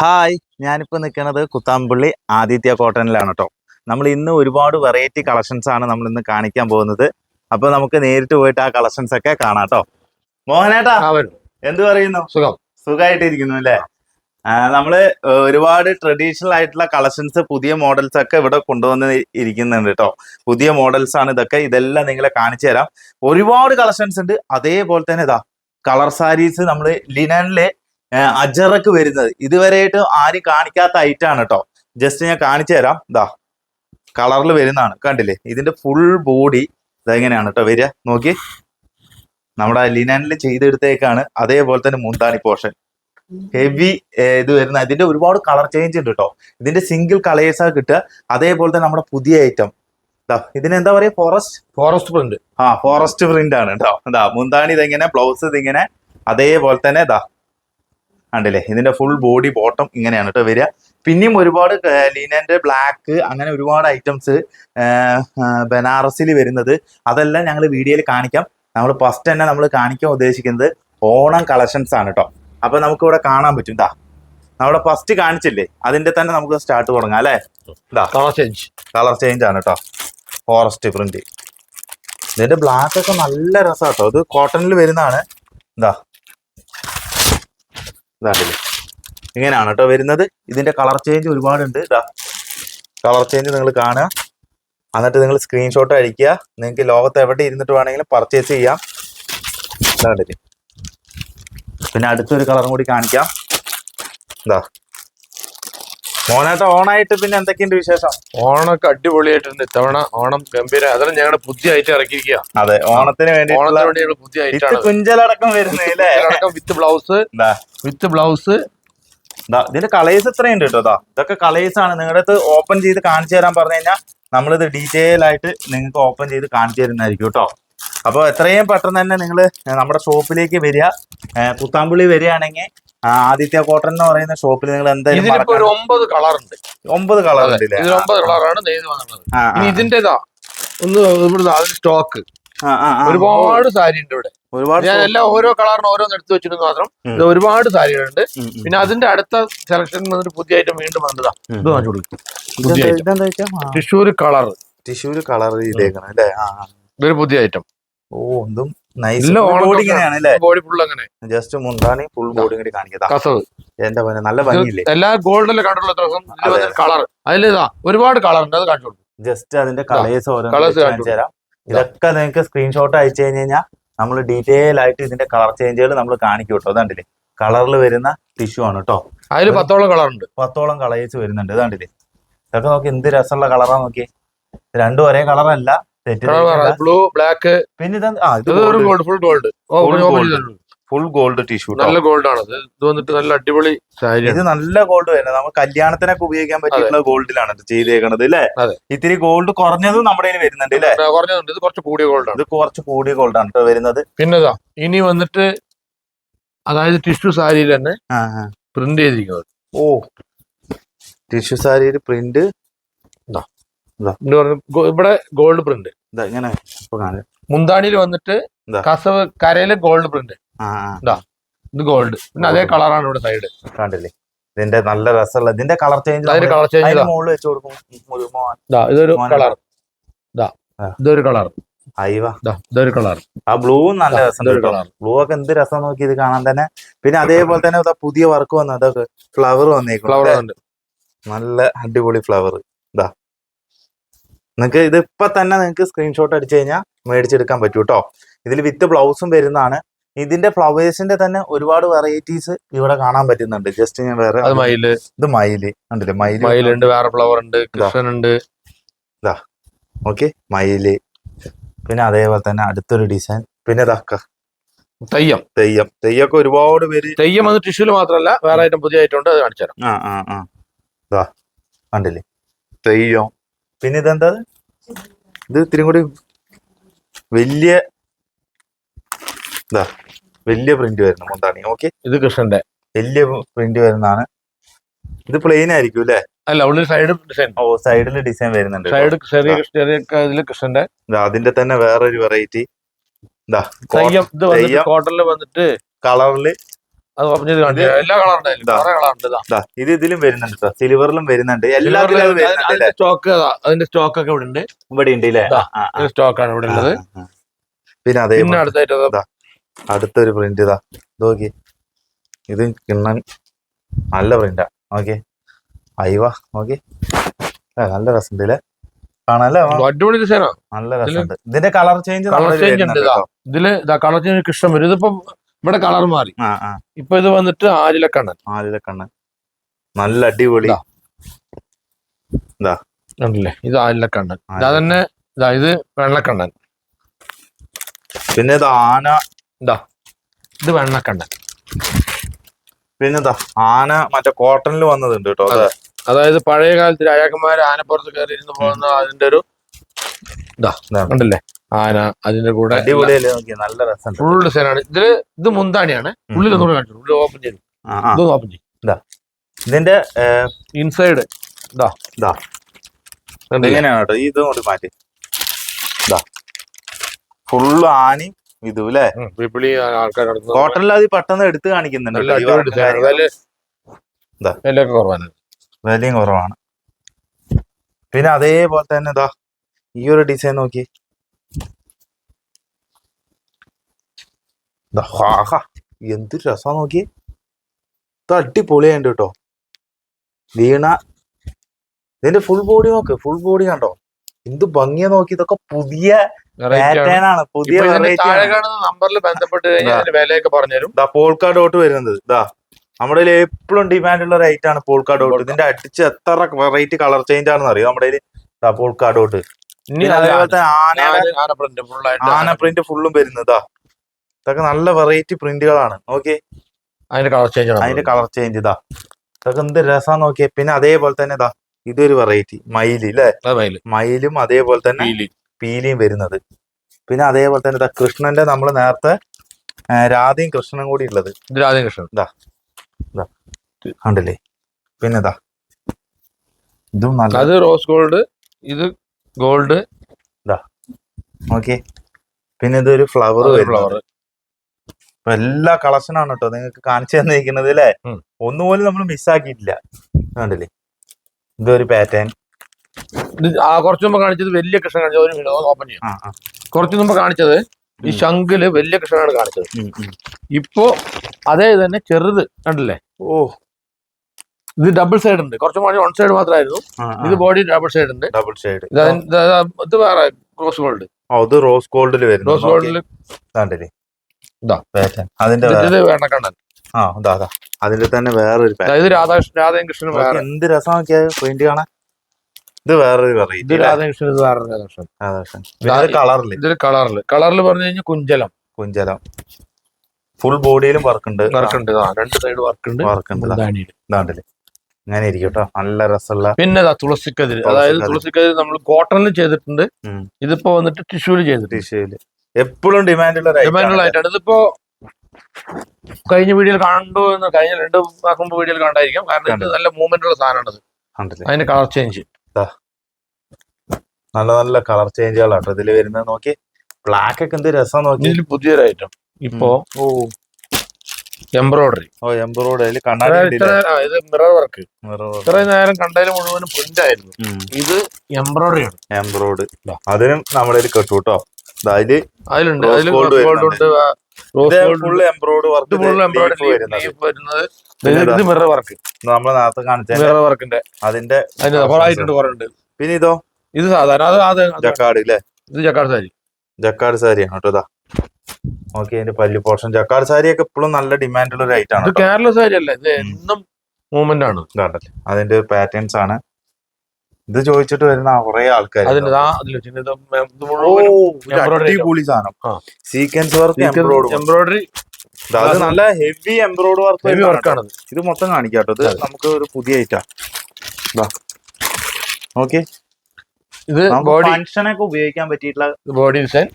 Hi ഞാനിപ്പോൾ നിൽക്കുന്നത് കുത്താമ്പുള്ളി ആദിത്യ കോട്ടനിലാണ് കേട്ടോ നമ്മൾ ഇന്ന് ഒരുപാട് വെറൈറ്റി കളക്ഷൻസ് ആണ് നമ്മൾ ഇന്ന് കാണിക്കാൻ പോകുന്നത്. അപ്പോൾ നമുക്ക് നേരിട്ട് പോയിട്ട് ആ കളക്ഷൻസ് ഒക്കെ കാണാം കേട്ടോ മോഹനേട്ടാ എന്ത് പറയുന്നു? സുഖം. സുഖമായിട്ടിരിക്കുന്നു അല്ലേ? നമ്മൾ ഒരുപാട് ട്രഡീഷണൽ ആയിട്ടുള്ള കളക്ഷൻസ് പുതിയ മോഡൽസ് ഒക്കെ ഇവിടെ കൊണ്ടുവന്ന് ഇരിക്കുന്നുണ്ട് കേട്ടോ പുതിയ മോഡൽസ് ആണ് ഇതൊക്കെ. ഇതെല്ലാം നിങ്ങളെ കാണിച്ചു തരാം. ഒരുപാട് കളക്ഷൻസ് ഉണ്ട്. അതേപോലെ തന്നെ ഇതാ കളർ സാരീസ് നമ്മൾ ലിനനിലെ അജറക്ക് വരുന്നത്. ഇതുവരെയായിട്ട് ആരും കാണിക്കാത്ത ഐറ്റം ആണ് കേട്ടോ ജസ്റ്റ് ഞാൻ കാണിച്ചു തരാം. ഇതാ കളറിൽ വരുന്നതാണ്. കണ്ടില്ലേ? ഇതിന്റെ ഫുൾ ബോഡി ഇതെങ്ങനെയാണ് കേട്ടോ വരിക? നോക്കി നമ്മുടെ ലിനനിൽ ചെയ്തെടുത്തേക്കാണ്. അതേപോലെ തന്നെ മുന്താണി പോർഷൻ ഹെവി ഇത് വരുന്ന ഇതിന്റെ ഒരുപാട് കളർ ചേഞ്ച് ഉണ്ട് കേട്ടോ ഇതിന്റെ സിംഗിൾ കളേഴ്സാ കിട്ടുക. അതേപോലെ തന്നെ നമ്മുടെ പുതിയ ഐറ്റം ഇതിന് എന്താ പറയാ ഫോറസ്റ്റ് ഫോറസ്റ്റ് പ്രിന്റ് ആ ഫോറസ്റ്റ് പ്രിന്റ് ആണ് കേട്ടോ എന്താ മുന്താണി ഇതെങ്ങനെ ബ്ലൗസ് ഇതിങ്ങനെ? അതേപോലെ തന്നെ ഇതാ കണ്ടില്ലേ? ഇതിന്റെ ഫുൾ ബോഡി ബോട്ടം ഇങ്ങനെയാണ് കേട്ടോ വരിക. പിന്നെയും ഒരുപാട് ലീനന്റെ ബ്ലാക്ക് അങ്ങനെ ഒരുപാട് ഐറ്റംസ് ബനാറസിൽ വരുന്നത്. അതെല്ലാം ഞങ്ങൾ വീഡിയോയിൽ കാണിക്കാം. നമ്മൾ ഫസ്റ്റ് തന്നെ നമ്മൾ കാണിക്കാൻ ഉദ്ദേശിക്കുന്നത് ഓണം കളക്ഷൻസ് ആണ് കേട്ടോ അപ്പൊ നമുക്ക് ഇവിടെ കാണാൻ പറ്റും. ഇതാ നമ്മുടെ ഫസ്റ്റ് കാണിച്ചില്ലേ? അതിന്റെ തന്നെ നമുക്ക് സ്റ്റാർട്ട് തുടങ്ങാം അല്ലേ? കളർ ചേഞ്ച് കളർ ചേഞ്ച് ആണ് കേട്ടോ ഫോറസ്റ്റ് പ്രിന്റ് ഇതിന്റെ ബ്ലാക്ക് ഒക്കെ നല്ല രസമാണ് കേട്ടോ ഇത് കോട്ടണിൽ വരുന്നതാണ്. ഇതാ ഇതാണ്ടില്ലേ? ഇങ്ങനെയാണ് കേട്ടോ വരുന്നത്. ഇതിന്റെ കളർ ചേഞ്ച് ഒരുപാടുണ്ട് ഇതാ കളർ ചേഞ്ച് നിങ്ങൾ കാണുക. എന്നിട്ട് നിങ്ങൾ സ്ക്രീൻഷോട്ട് അടിക്കുക. നിങ്ങൾക്ക് ലോകത്ത് എവിടെ ഇരുന്നിട്ട് വേണമെങ്കിലും പർച്ചേസ് ചെയ്യാം. ഇതാണ്ടില്ലേ? പിന്നെ അടുത്തൊരു കളറും കൂടി കാണിക്കാം. ഇതാ. മോനായിട്ട് ഓണായിട്ട് പിന്നെ എന്തൊക്കെയുണ്ട് വിശേഷം? ഓണൊക്കെ അടിപൊളിയായിട്ടുണ്ട്. ഇത്തവണ ഓണം ഗംഭീര. അതെല്ലാം ഞങ്ങളുടെ പുതിയ ഐറ്റം ഇറക്കിയിരിക്കുക അതെ ഓണത്തിന് വേണ്ടി ഓണത്തിന് വേണ്ടി ഞങ്ങൾ പുതിയ വിത്ത് ഐറ്റം കുഞ്ചലടക്കം വരുന്നത് വിത്ത് ബ്ലൗസ് വിത്ത് ബ്ലൗസ്. ഇതിന്റെ കളേഴ്സ് ഇത്രയുണ്ട് കേട്ടോ. ഇതൊക്കെ കളേഴ്സ് ആണ്. നിങ്ങളുടെ അടുത്ത് ഓപ്പൺ ചെയ്ത് കാണിച്ചു തരാൻ പറഞ്ഞു കഴിഞ്ഞാൽ നമ്മളിത് ഡീറ്റെയിൽ ആയിട്ട് നിങ്ങൾക്ക് ഓപ്പൺ ചെയ്ത് കാണിച്ചു തരുന്നതായിരിക്കും കേട്ടോ. അപ്പോൾ എത്രയും പെട്ടെന്ന് തന്നെ നിങ്ങൾ നമ്മുടെ ഷോപ്പിലേക്ക് വരിക. പുത്താമ്പുള്ളി വരികയാണെങ്കിൽ ആദിത്യ കോട്ടൺ എന്ന് പറയുന്ന ഷോപ്പിൽ നിങ്ങൾ എന്തായാലും ഇതിനിപ്പോ ഒരു ഒമ്പത് കളർ ഉണ്ട് ഒമ്പത് കളർ ഇതിൽ ഒമ്പത് കളറാണ് നെയ്ത് വന്നിട്ടുള്ളത്. ആ, ആ, ഇനി ഇതിന്റേതാ ഒന്ന് ഇവിടുന്ന് അതിന് സ്റ്റോക്ക് ആ, ആ, ആ. ഒരുപാട് സാരി ഉണ്ട് ഇവിടെ. ഒരുപാട് ഞാൻ എല്ലാം ഓരോ കളറിനും ഓരോന്ന് എടുത്തു വെച്ചിട്ട് മാത്രം. ഉം. ഇത് ഒരുപാട് സാരികളുണ്ട്. ഉം, ഉം. പിന്നെ അതിന്റെ അടുത്ത സെലക്ഷൻ വന്നിട്ട് പുതിയ ഐറ്റം വീണ്ടും വന്നതാ. ഉം. ഇത് കാണിച്ചു കൊടുക്കും. പുതിയ ഇതെന്താ- ഐറ്റം ഇതെന്താ വെച്ചാ കളർ ടിഷൂര് കളർ ചെയ്തേക്കണം അല്ലേ? ആ ആ. ഇതൊരു പുതിയ ഐറ്റം ഓ എന്തും ബോഡി ഫുൾ അങ്ങനെ. ജസ്റ്റ് മുന്താണി ഫുൾ ബോഡി കൂടി എന്റെ നല്ല ഭംഗിയില്ലേ? എല്ലാ ഗോൾഡിലെ കണ്ടിട്ടുള്ള ദിവസം അതെ. കളർ അതിലിതാ ഒരുപാട് കളർ ഉണ്ട്. അത് ജസ്റ്റ് അതിന്റെ കളേഴ്സ് ഓരോ കാണിച്ചു തരാം. ഇതൊക്കെ നിങ്ങൾക്ക് സ്ക്രീൻഷോട്ട് അയച്ചു കഴിഞ്ഞു കഴിഞ്ഞാൽ നമ്മൾ ഡീറ്റെയിൽ ആയിട്ട് ഇതിന്റെ കളർ ചേഞ്ചുകൾ നമ്മൾ കാണിക്കും കേട്ടോ. അതാണ്ടില്ലേ കളറിൽ വരുന്ന ടിഷ്യൂ ആണ് കേട്ടോ. അതിൽ പത്തോളം കളർ ഉണ്ട്. പത്തോളം കളേഴ്സ് വരുന്നുണ്ട്. ഇതാണ്ടില്ലേ ഇതൊക്കെ നോക്കി എന്ത് രസമുള്ള കളറാ നോക്കി രണ്ടും ഒരേ കളറല്ല ബ്ലൂ ബ്ലാക്ക് പിന്നെ gold full gold. Full gold tissue നല്ല ഗോൾഡ് ആണ് ഇത് വന്നിട്ട് നല്ല അടിപൊളി സാരി ഇത് നല്ല ഗോൾഡ് തന്നെ. നമുക്ക് കല്യാണത്തിനൊക്കെ ഉപയോഗിക്കാൻ പറ്റിയിട്ടുള്ള ഗോൾഡിലാണ് ഇത് ചെയ്തേക്കണത് അല്ലേ ഇത്തിരി ഗോൾഡ് കുറഞ്ഞതും നമ്മുടെ കയ്യിൽ വരുന്നുണ്ട് അല്ലേ കുറഞ്ഞതുണ്ട്. ഇത് കുറച്ച് കൂടിയ ഗോൾഡ് ആണ്. ഇത് കുറച്ച് കൂടിയ ഗോൾഡാണ് കേട്ടോ വരുന്നത്. പിന്നെതാ ഇനി വന്നിട്ട് അതായത് ടിഷ്യൂ സാരിയിൽ തന്നെ പ്രിന്റ് ചെയ്തിരിക്കുന്നത്. ഓ. ടിഷ്യൂ സാരിയിൽ പ്രിന്റ് ഇവിടെ ഗോൾഡ് പ്രിന്റ് ഇതാ ഇങ്ങനെ മുന്താണിയിൽ വന്നിട്ട് കസവ് കരയിൽ ഗോൾഡ് പ്രിന്റ് ഇത് ഗോൾഡ് പിന്നെ അതേ കളറാണ് ഇവിടെ സൈഡ് കണ്ടില്ലേ? ഇതിന്റെ നല്ല രസമുള്ള ഇതിന്റെ കളർ ചേഞ്ച് അതിന്റെ കളർ ചേഞ്ച് മുകളിൽ വെച്ച് കൊടുക്കും. ഇതൊരു കളർ ഇതാ. ഇതൊരു കളർ ഇതൊരു കളർ ആ ബ്ലൂ നല്ല രസം കളർ ബ്ലൂ ഒക്കെ എന്ത് രസം നോക്കി ഇത് കാണാൻ തന്നെ. പിന്നെ അതേപോലെ തന്നെ പുതിയ വർക്ക് വന്നു. അതൊക്കെ ഫ്ലവർ വന്നേക്കും നല്ല അടിപൊളി ഫ്ലവർ ഇതാ നിങ്ങൾക്ക് ഇത് ഇപ്പൊ തന്നെ നിങ്ങൾക്ക് സ്ക്രീൻഷോട്ട് അടിച്ചു കഴിഞ്ഞാൽ മേടിച്ചെടുക്കാൻ പറ്റൂ കേട്ടോ ഇതിൽ വിത്ത് ബ്ലൗസും വരുന്നതാണ്. ഇതിന്റെ ഫ്ലവേഴ്സിന്റെ തന്നെ ഒരുപാട് വെറൈറ്റീസ് ഇവിടെ കാണാൻ പറ്റുന്നുണ്ട്. ജസ്റ്റ് ഞാൻ വേറെ മയിൽ. ഇത് മയിൽ. കണ്ടില്ലേ? മയിൽ മയിലുണ്ട് വേറെ ഫ്ലവർ ഉണ്ട് കൃഷ്ണൻ ഉണ്ട്. ഓക്കെ മയിൽ. പിന്നെ അതേപോലെ തന്നെ അടുത്തൊരു ഡിസൈൻ പിന്നെ ഇതാക്ക തെയ്യം. തെയ്യം. തെയ്യൊക്കെ ഒരുപാട് പേര് തെയ്യം അത് ടിഷ്യൂൽ മാത്രമല്ല വേറെ ഐറ്റം പുതിയ ഐറ്റം ഉണ്ട് അത് കാണിച്ചു തരാം. ആ ആ ആ. ഇതാ. കണ്ടില്ലേ? തെയ്യം. പിന്നെ ഇതെന്താ ഇത് ഇത്തിരി കൂടി വലിയ ഇതാ വലിയ പ്രിന്റ് വരുന്ന മുന്താണി ഓക്കെ ഇത് കൃഷ്ണന്റെ വലിയ പ്രിന്റ് വരുന്നതാണ്. ഇത് പ്ലെയിൻ ആയിരിക്കും അല്ലേ? അല്ല ഉള്ളിൽ സൈഡ് ഡിസൈൻ ഓ സൈഡിൽ ഡിസൈൻ വരുന്നുണ്ട്. സൈഡ് ചെറിയ ചെറിയ കൃഷ്ണന്റെ അതിന്റെ തന്നെ വേറൊരു വെറൈറ്റി ഇതാ കോട്ടണിൽ വന്നിട്ട് തെയ്യം. അത് എല്ലാ കളറുണ്ട് ഇതാ. കുറെ കളറുണ്ട് ഇതാ. ദാ, ഇത് ഇതിലും വരുന്നുണ്ട് കേട്ടോ. സിൽവറിലും വരുന്നുണ്ട്. എല്ലാത്തിലും അത് വരുന്നുണ്ട്. അല്ലേ? അതിന്റെ സ്റ്റോക്ക് അതിന്റെ സ്റ്റോക്ക് ഒക്കെ ഇവിടെ ഉണ്ട്. ഇവിടെ ഉണ്ട് അല്ലേ ദാ. ആ, ആ, സ്റ്റോക്ക് ആണ് ഇവിടെ ഉള്ളത്. ആ, ആ. പിന്നെ അതേ പിന്നെ അടുത്തായിട്ട് അത്. അടുത്തൊരു പ്രിന്റ് ഇതാ. നോക്കി ഇത് കിണ്ണൻ നല്ല പ്രിന്റാ നോക്കി. അയവ നോക്കി. നല്ല രസമുണ്ട് ഇല്ലേ? കാണാല്ലേ ആ, അടിപൊളി ഡിസൈനാ നല്ല രസമുണ്ട്. ഇതിന്റെ കളർ ചേഞ്ച് കളർ ചേഞ്ച് ഉണ്ട്. ഇതാ. ഇതിൽ ഇതാ കളർ ചേഞ്ച് ഇഷ്ടം വരും. ഇതിപ്പോ ഇവിടെ കളർ മാറി. ആ ആ. ഇപ്പൊ ഇത് വന്നിട്ട് ആലിലക്കണ്ണൻ ആലിലക്കണ്ണൻ നല്ല അടിപൊളി. ഇതാ. ഇത്. ആലിലക്കണ്ണൻ ഇതാ തന്നെ ഇതാ ഇത് വെള്ളക്കണ്ണൻ. പിന്നെ ഇത് ആന. ഇത്. വെള്ളക്കണ്ണൻ. പിന്നെ ഇതാ ആന മറ്റേ കോട്ടണിൽ വന്നതുണ്ട് കേട്ടോ അതെ. അതായത് പഴയ കാലത്തിൽ അയാക്കന്മാർ ആനപ്പുറത്ത് കയറി ഇരുന്ന് പോകുന്ന അതിന്റെ ഒരു കണ്ടില്ലേ ആന അതിന്റെ കൂടെ നല്ല രസം ഫുൾ ഡിസൈനാണ് ഇതിൽ ഇത് മുന്താണിയാണ്. ഉള്ളിൽ ഒന്നുകൂടെ കാണിച്ചു ഉള്ളിൽ ഓപ്പൺ ചെയ്തു. ഇതൊന്ന് ഓപ്പൺ ചെയ്യും. ഇതിന്റെ ഇൻസൈഡ് ഇതാ. ഇതാ. ഇങ്ങനെയാണ് കേട്ടോ? ഇത് കൂടി മാറ്റി. ഇതാ. ഫുള്ള് ആനി ഇതും അല്ലേ ആൾക്കാർ നടത്തുന്നത് കോട്ടണിൽ പെട്ടെന്ന് എടുത്ത് കാണിക്കുന്നുണ്ട് നല്ല കേട്ടോ. ഈ അടിപൊളി വർക്കും ഡിസൈനാണ് കാര്യങ്ങളും. വില ഇതാ. വിലയൊക്കെ കുറവാണ്. വിലയും കുറവാണ്. പിന്നെ അതേപോലെ തന്നെ ഇതാ. ഈ ഒരു ഡിസൈൻ നോക്കി. എന്ത് രസാ നോക്കി. ഇത് അടിപൊളിയുണ്ട് കേട്ടോ. വീണ ഇതിന്റെ ഫുൾ ബോഡി നോക്ക് ഫുൾ ബോഡി കണ്ടോ? എന്ത് ഭംഗിയാ നോക്കി. ഇതൊക്കെ പുതിയ ആണ്. പുതിയ നമ്പറിൽ ബന്ധപ്പെട്ട് കഴിഞ്ഞാൽ വിലയൊക്കെ പറഞ്ഞുതരും. പോൾക്കാ ഡോട്ട് വരുന്നത്. ഇതാ നമ്മുടെ കയ്യിൽ എപ്പോഴും ഡിമാൻഡ് ഉള്ള റേറ്റ് ആണ് പോൾക്കാ ഡോട്ട് ഇതിന്റെ അടിച്ച് എത്ര വെറൈറ്റി കളർ ചേഞ്ച് ആണെന്ന് അറിയാം? നമ്മുടെ കയ്യിൽ പോൾക്കാ ഡോട്ട് അതേപോലെ ആന പ്രിന്റ് ഫുള്ളും വരുന്നതാ. ഇതൊക്കെ നല്ല വെറൈറ്റി പ്രിന്റുകളാണ് ഓക്കെ അതിന്റെ കളർ ചേഞ്ച് അതിന്റെ കളർ ചേഞ്ച് ഇതാ. ഇതൊക്കെ എന്ത് രസാന്ന് നോക്കിയേ. പിന്നെ അതേപോലെ തന്നെ ഇതാ. ഇതൊരു വെറൈറ്റി മയിൽ അല്ലേ മയിൽ അതേപോലെ തന്നെ പീലിയും വരുന്നത്. പിന്നെ അതേപോലെ തന്നെ ഇതാ കൃഷ്ണന്റെ നമ്മൾ നേരത്തെ രാധയും കൃഷ്ണനും കൂടി ഉള്ളത്. രാധയും കൃഷ്ണൻ ഇതാ. ഇതാ. കണ്ടില്ലേ? പിന്നെ ഇതാ. ഇതും നല്ല അത് റോസ് ഗോൾഡ് ഇത് ഗോൾഡ്. ഓക്കെ. പിന്നെ ഇതൊരു ഫ്ലവർ ഫ്ലവർ ഇപ്പൊ എല്ലാ കളക്ഷനാണ് കേട്ടോ നിങ്ങൾക്ക് കാണിച്ചു തന്നിരിക്കുന്നത് അല്ലേ. ഒന്നുപോലും നമ്മൾ മിസ്സാക്കിയിട്ടില്ല കണ്ടില്ലേ? ഇതൊരു പാറ്റേൺ ഇത് ആ കുറച്ച് മുമ്പ് കാണിച്ചത് വലിയ കൃഷ്ണൻ കാണിച്ചത്. ഒരു മിനിറ്റ് ഓപ്പൺ ചെയ്യാം. കുറച്ച് മുമ്പ് കാണിച്ചത് ഈ. ശംഖിൽ വലിയ കൃഷ്ണനാണ് കാണിച്ചത്. ഇപ്പോ അതേ തന്നെ ചെറുത്. കണ്ടില്ലേ? ഓ. ഇത് ഡബിൾ സൈഡ് ഉണ്ട്. കുറച്ച് മണി വൺ സൈഡ് മാത്രമായിരുന്നു. ഇത് ബോഡി ഡബിൾ സൈഡ് ഉണ്ട്. ഡബിൾ സൈഡ് ഇത് അത് വേറെ റോസ് ഗോൾഡ് ഓ ഇത് റോസ് ഗോൾഡിൽ വരുന്നു. റോസ് ഗോൾഡിൽ കണ്ടില്ലേ അതിന്റെ വേറെ. കണ്ടൻ ആ ഇതാ അതാ അതിന്റെ തന്നെ വേറൊരു ഇത് രാധാകൃഷ്ണൻ രാധാകൃഷ്ണൻ വേറെ. എന്ത് രസം നോക്കിയാൽ പ്രിന്റ് കാണാൻ. ഇത് വേറൊരു വെറൈറ്റി രാധയും ഇത് വേറെ രാധാകൃഷ്ണൻ. വേറെ കളറിൽ ഇതൊരു കളറിൽ കളറിൽ പറഞ്ഞു കഴിഞ്ഞാൽ കുഞ്ചലം. കുഞ്ചലം. ഫുൾ ബോഡിയിലും വർക്ക് ഉണ്ട്. വർക്ക് ഉണ്ട്. രണ്ട് സൈഡ് വർക്ക് ഉണ്ട്. വർക്ക് ഉണ്ട്. ഇതാണ്ടല്ലേ ഇങ്ങനെ ഇരിക്കും കേട്ടോ നല്ല രസമുള്ള പിന്നെ തുളസിക്കതിര്. അതായത് തുളസിക്കതിര്. നമ്മൾ കോട്ടണിൽ ചെയ്തിട്ടുണ്ട്. ഇതിപ്പോ വന്നിട്ട് ടിഷ്യൂൽ ചെയ്തിട്ട് ടിഷ്യൂൽ. എപ്പോഴും ഡിമാൻഡ് ഉള്ള ഡിമാൻഡുള്ള ആയിട്ടാണ് ഇതിപ്പോ കഴിഞ്ഞ വീഡിയോയിൽ കണ്ടു എന്ന് കഴിഞ്ഞ രണ്ട് മാസം മുമ്പ് വീഡിയോയിൽ കണ്ടായിരിക്കും. കാരണം ഇത്. നല്ല മൂവ്മെന്റ് ഉള്ള സാധനമാണ് അതിന്റെ കളർ ചേഞ്ച്. നല്ല നല്ല കളർ ചേഞ്ചുകളാട്ടോ ഇതിൽ വരുന്നത്. നോക്കി. ബ്ലാക്ക് ഒക്കെ എന്ത് രസം നോക്കി. പുതിയൊരു ഐറ്റം. ഇപ്പോ ഓ. എംബ്രോയിഡറി. ഓ എംബ്രോയിഡറി. ഇത് മിറർ വർക്ക് ഇത്ര നേരം കണ്ടതിൽ മുഴുവനും പ്രിന്റ് ആയിരുന്നു. ഇത് എംബ്രോയിഡറി ആണ്. എംബ്രോയിഡ്. അതിനും നമ്മുടെ ഒരു കെട്ടു കേട്ടോ. അതിൽ അതിലുണ്ട് അതിൽ. ഉണ്ട്. Full embroid work full embroidery വരുന്നത്. വരുന്നത്. പിന്നെ ഇത് മിറർ വർക്ക് നമ്മൾ നേരത്തെ കാണിച്ച. മിറർ വർക്കിന്റെ അതിന്റെ പിന്നെ ഇതോ? ഇത് സാധാരണ അത് സാരി ജക്കാട് ഇല്ലേ? ഇത് ജക്കാർഡ് സാരി. ജക്കാട് സാരിയാണ് കേട്ടോ ഇതാ ഓക്കെ അതിന്റെ പല്ലു പോർഷൻ ജക്കാർ സാരി ഒക്കെ ഇപ്പോഴും നല്ല ഡിമാൻഡ് ഉള്ള ഒരു ഐറ്റം ആണ് ഇത് കേരള സാരി അല്ല ഇത് എന്നും മൂവ്മെന്റ് ആണ്. ഇതാണ്ടല്ലേ അതിന്റെ പാറ്റേൺസ് ആണ്. ഇത് ചോദിച്ചിട്ട് വരുന്ന കുറെ ആൾക്കാർ അതിന്റെ ആ അതിൽ വെച്ചിട്ട് ഇത് മെ- ഇത് മുഴുവൻ embroidery അടിപൊളി സാധനം. ആ. സീക്വൻസ് വർക്ക് എംബ്രോയിഡ് എംബ്രോയിഡറി അത് നല്ല ഹെവി എംബ്രോയിഡ് വർക്ക് ഹെവി വർക്കാണ് ഇത് മൊത്തം കാണിക്കാം കേട്ടോ ഇത് നമുക്ക് ഒരു പുതിയ ഐറ്റാ ഓക്കെ ഇത് ബോഡി ഫംഗ്ഷനൊക്കെ ഉപയോഗിക്കാൻ പറ്റിയിട്ടുള്ള ബോഡി ഡിസൈൻ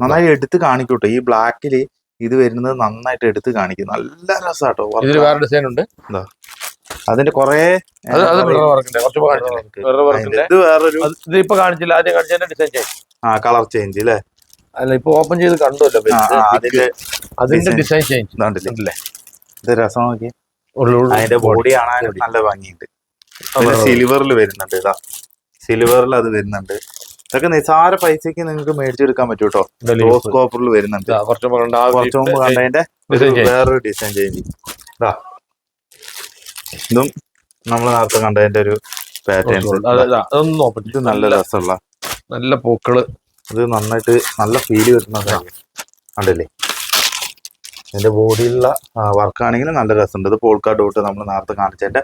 നന്നായി എടുത്ത് കാണിക്കൂട്ടോ. ഈ ബ്ലാക്കിൽ ഇത് വരുന്നത് നന്നായിട്ട് എടുത്ത് കാണിക്കും. നല്ല രസാട്ടോ. work. ഇതിൽ വേറെ ഡിസൈൻ ഉണ്ട്. എന്താ? അതിന്റെ കൊറേ ഇത് വേറൊരു കാണിച്ചില്ല. ആദ്യം കാണിച്ചതിന്റെ ഡിസൈൻ ചേഞ്ച് ആ കളർ ചേഞ്ച് അല്ലേ അല്ല ഇപ്പൊ ഓപ്പൺ ചെയ്ത് ആ, അതിന്റെ അതിന്റെ ഡിസൈൻ ചേഞ്ച് ഇത് രസം നോക്കി അതിന്റെ ബോഡി കാണാൻ നല്ല ഭംഗിയുണ്ട്. സിൽവറിൽ വരുന്നുണ്ട് ഇതാ. സിൽവറിൽ അത് വരുന്നുണ്ട്. ഇതൊക്കെ നിസാര പൈസക്ക് നിങ്ങൾക്ക് മേടിച്ചെടുക്കാൻ പറ്റും കേട്ടോ. റോസ് കോപ്പറിൽ വരുന്നുണ്ട്. കുറച്ച് മുമ്പ് കണ്ടതിന്റെ വേറൊരു ഡിസൈൻ ചേഞ്ച് ഇതാ നമ്മൾ നേരത്തെ കണ്ടതിന്റെ ഒരു. അത് ഇതാ, നല്ല രസമുള്ള നല്ല പൂക്കൾ. ഇത് നന്നായിട്ട് നല്ല ഫീൽ കിട്ടുന്ന കണ്ടല്ലേ? ഇതിന്റെ ബോഡിയിലുള്ള വർക്കാണെങ്കിൽ നല്ല രസമുണ്ട്. ഇത് പോൾക്കാ ഡോട്ട് നമ്മൾ നേരത്തെ കാണിച്ചതിന്റെ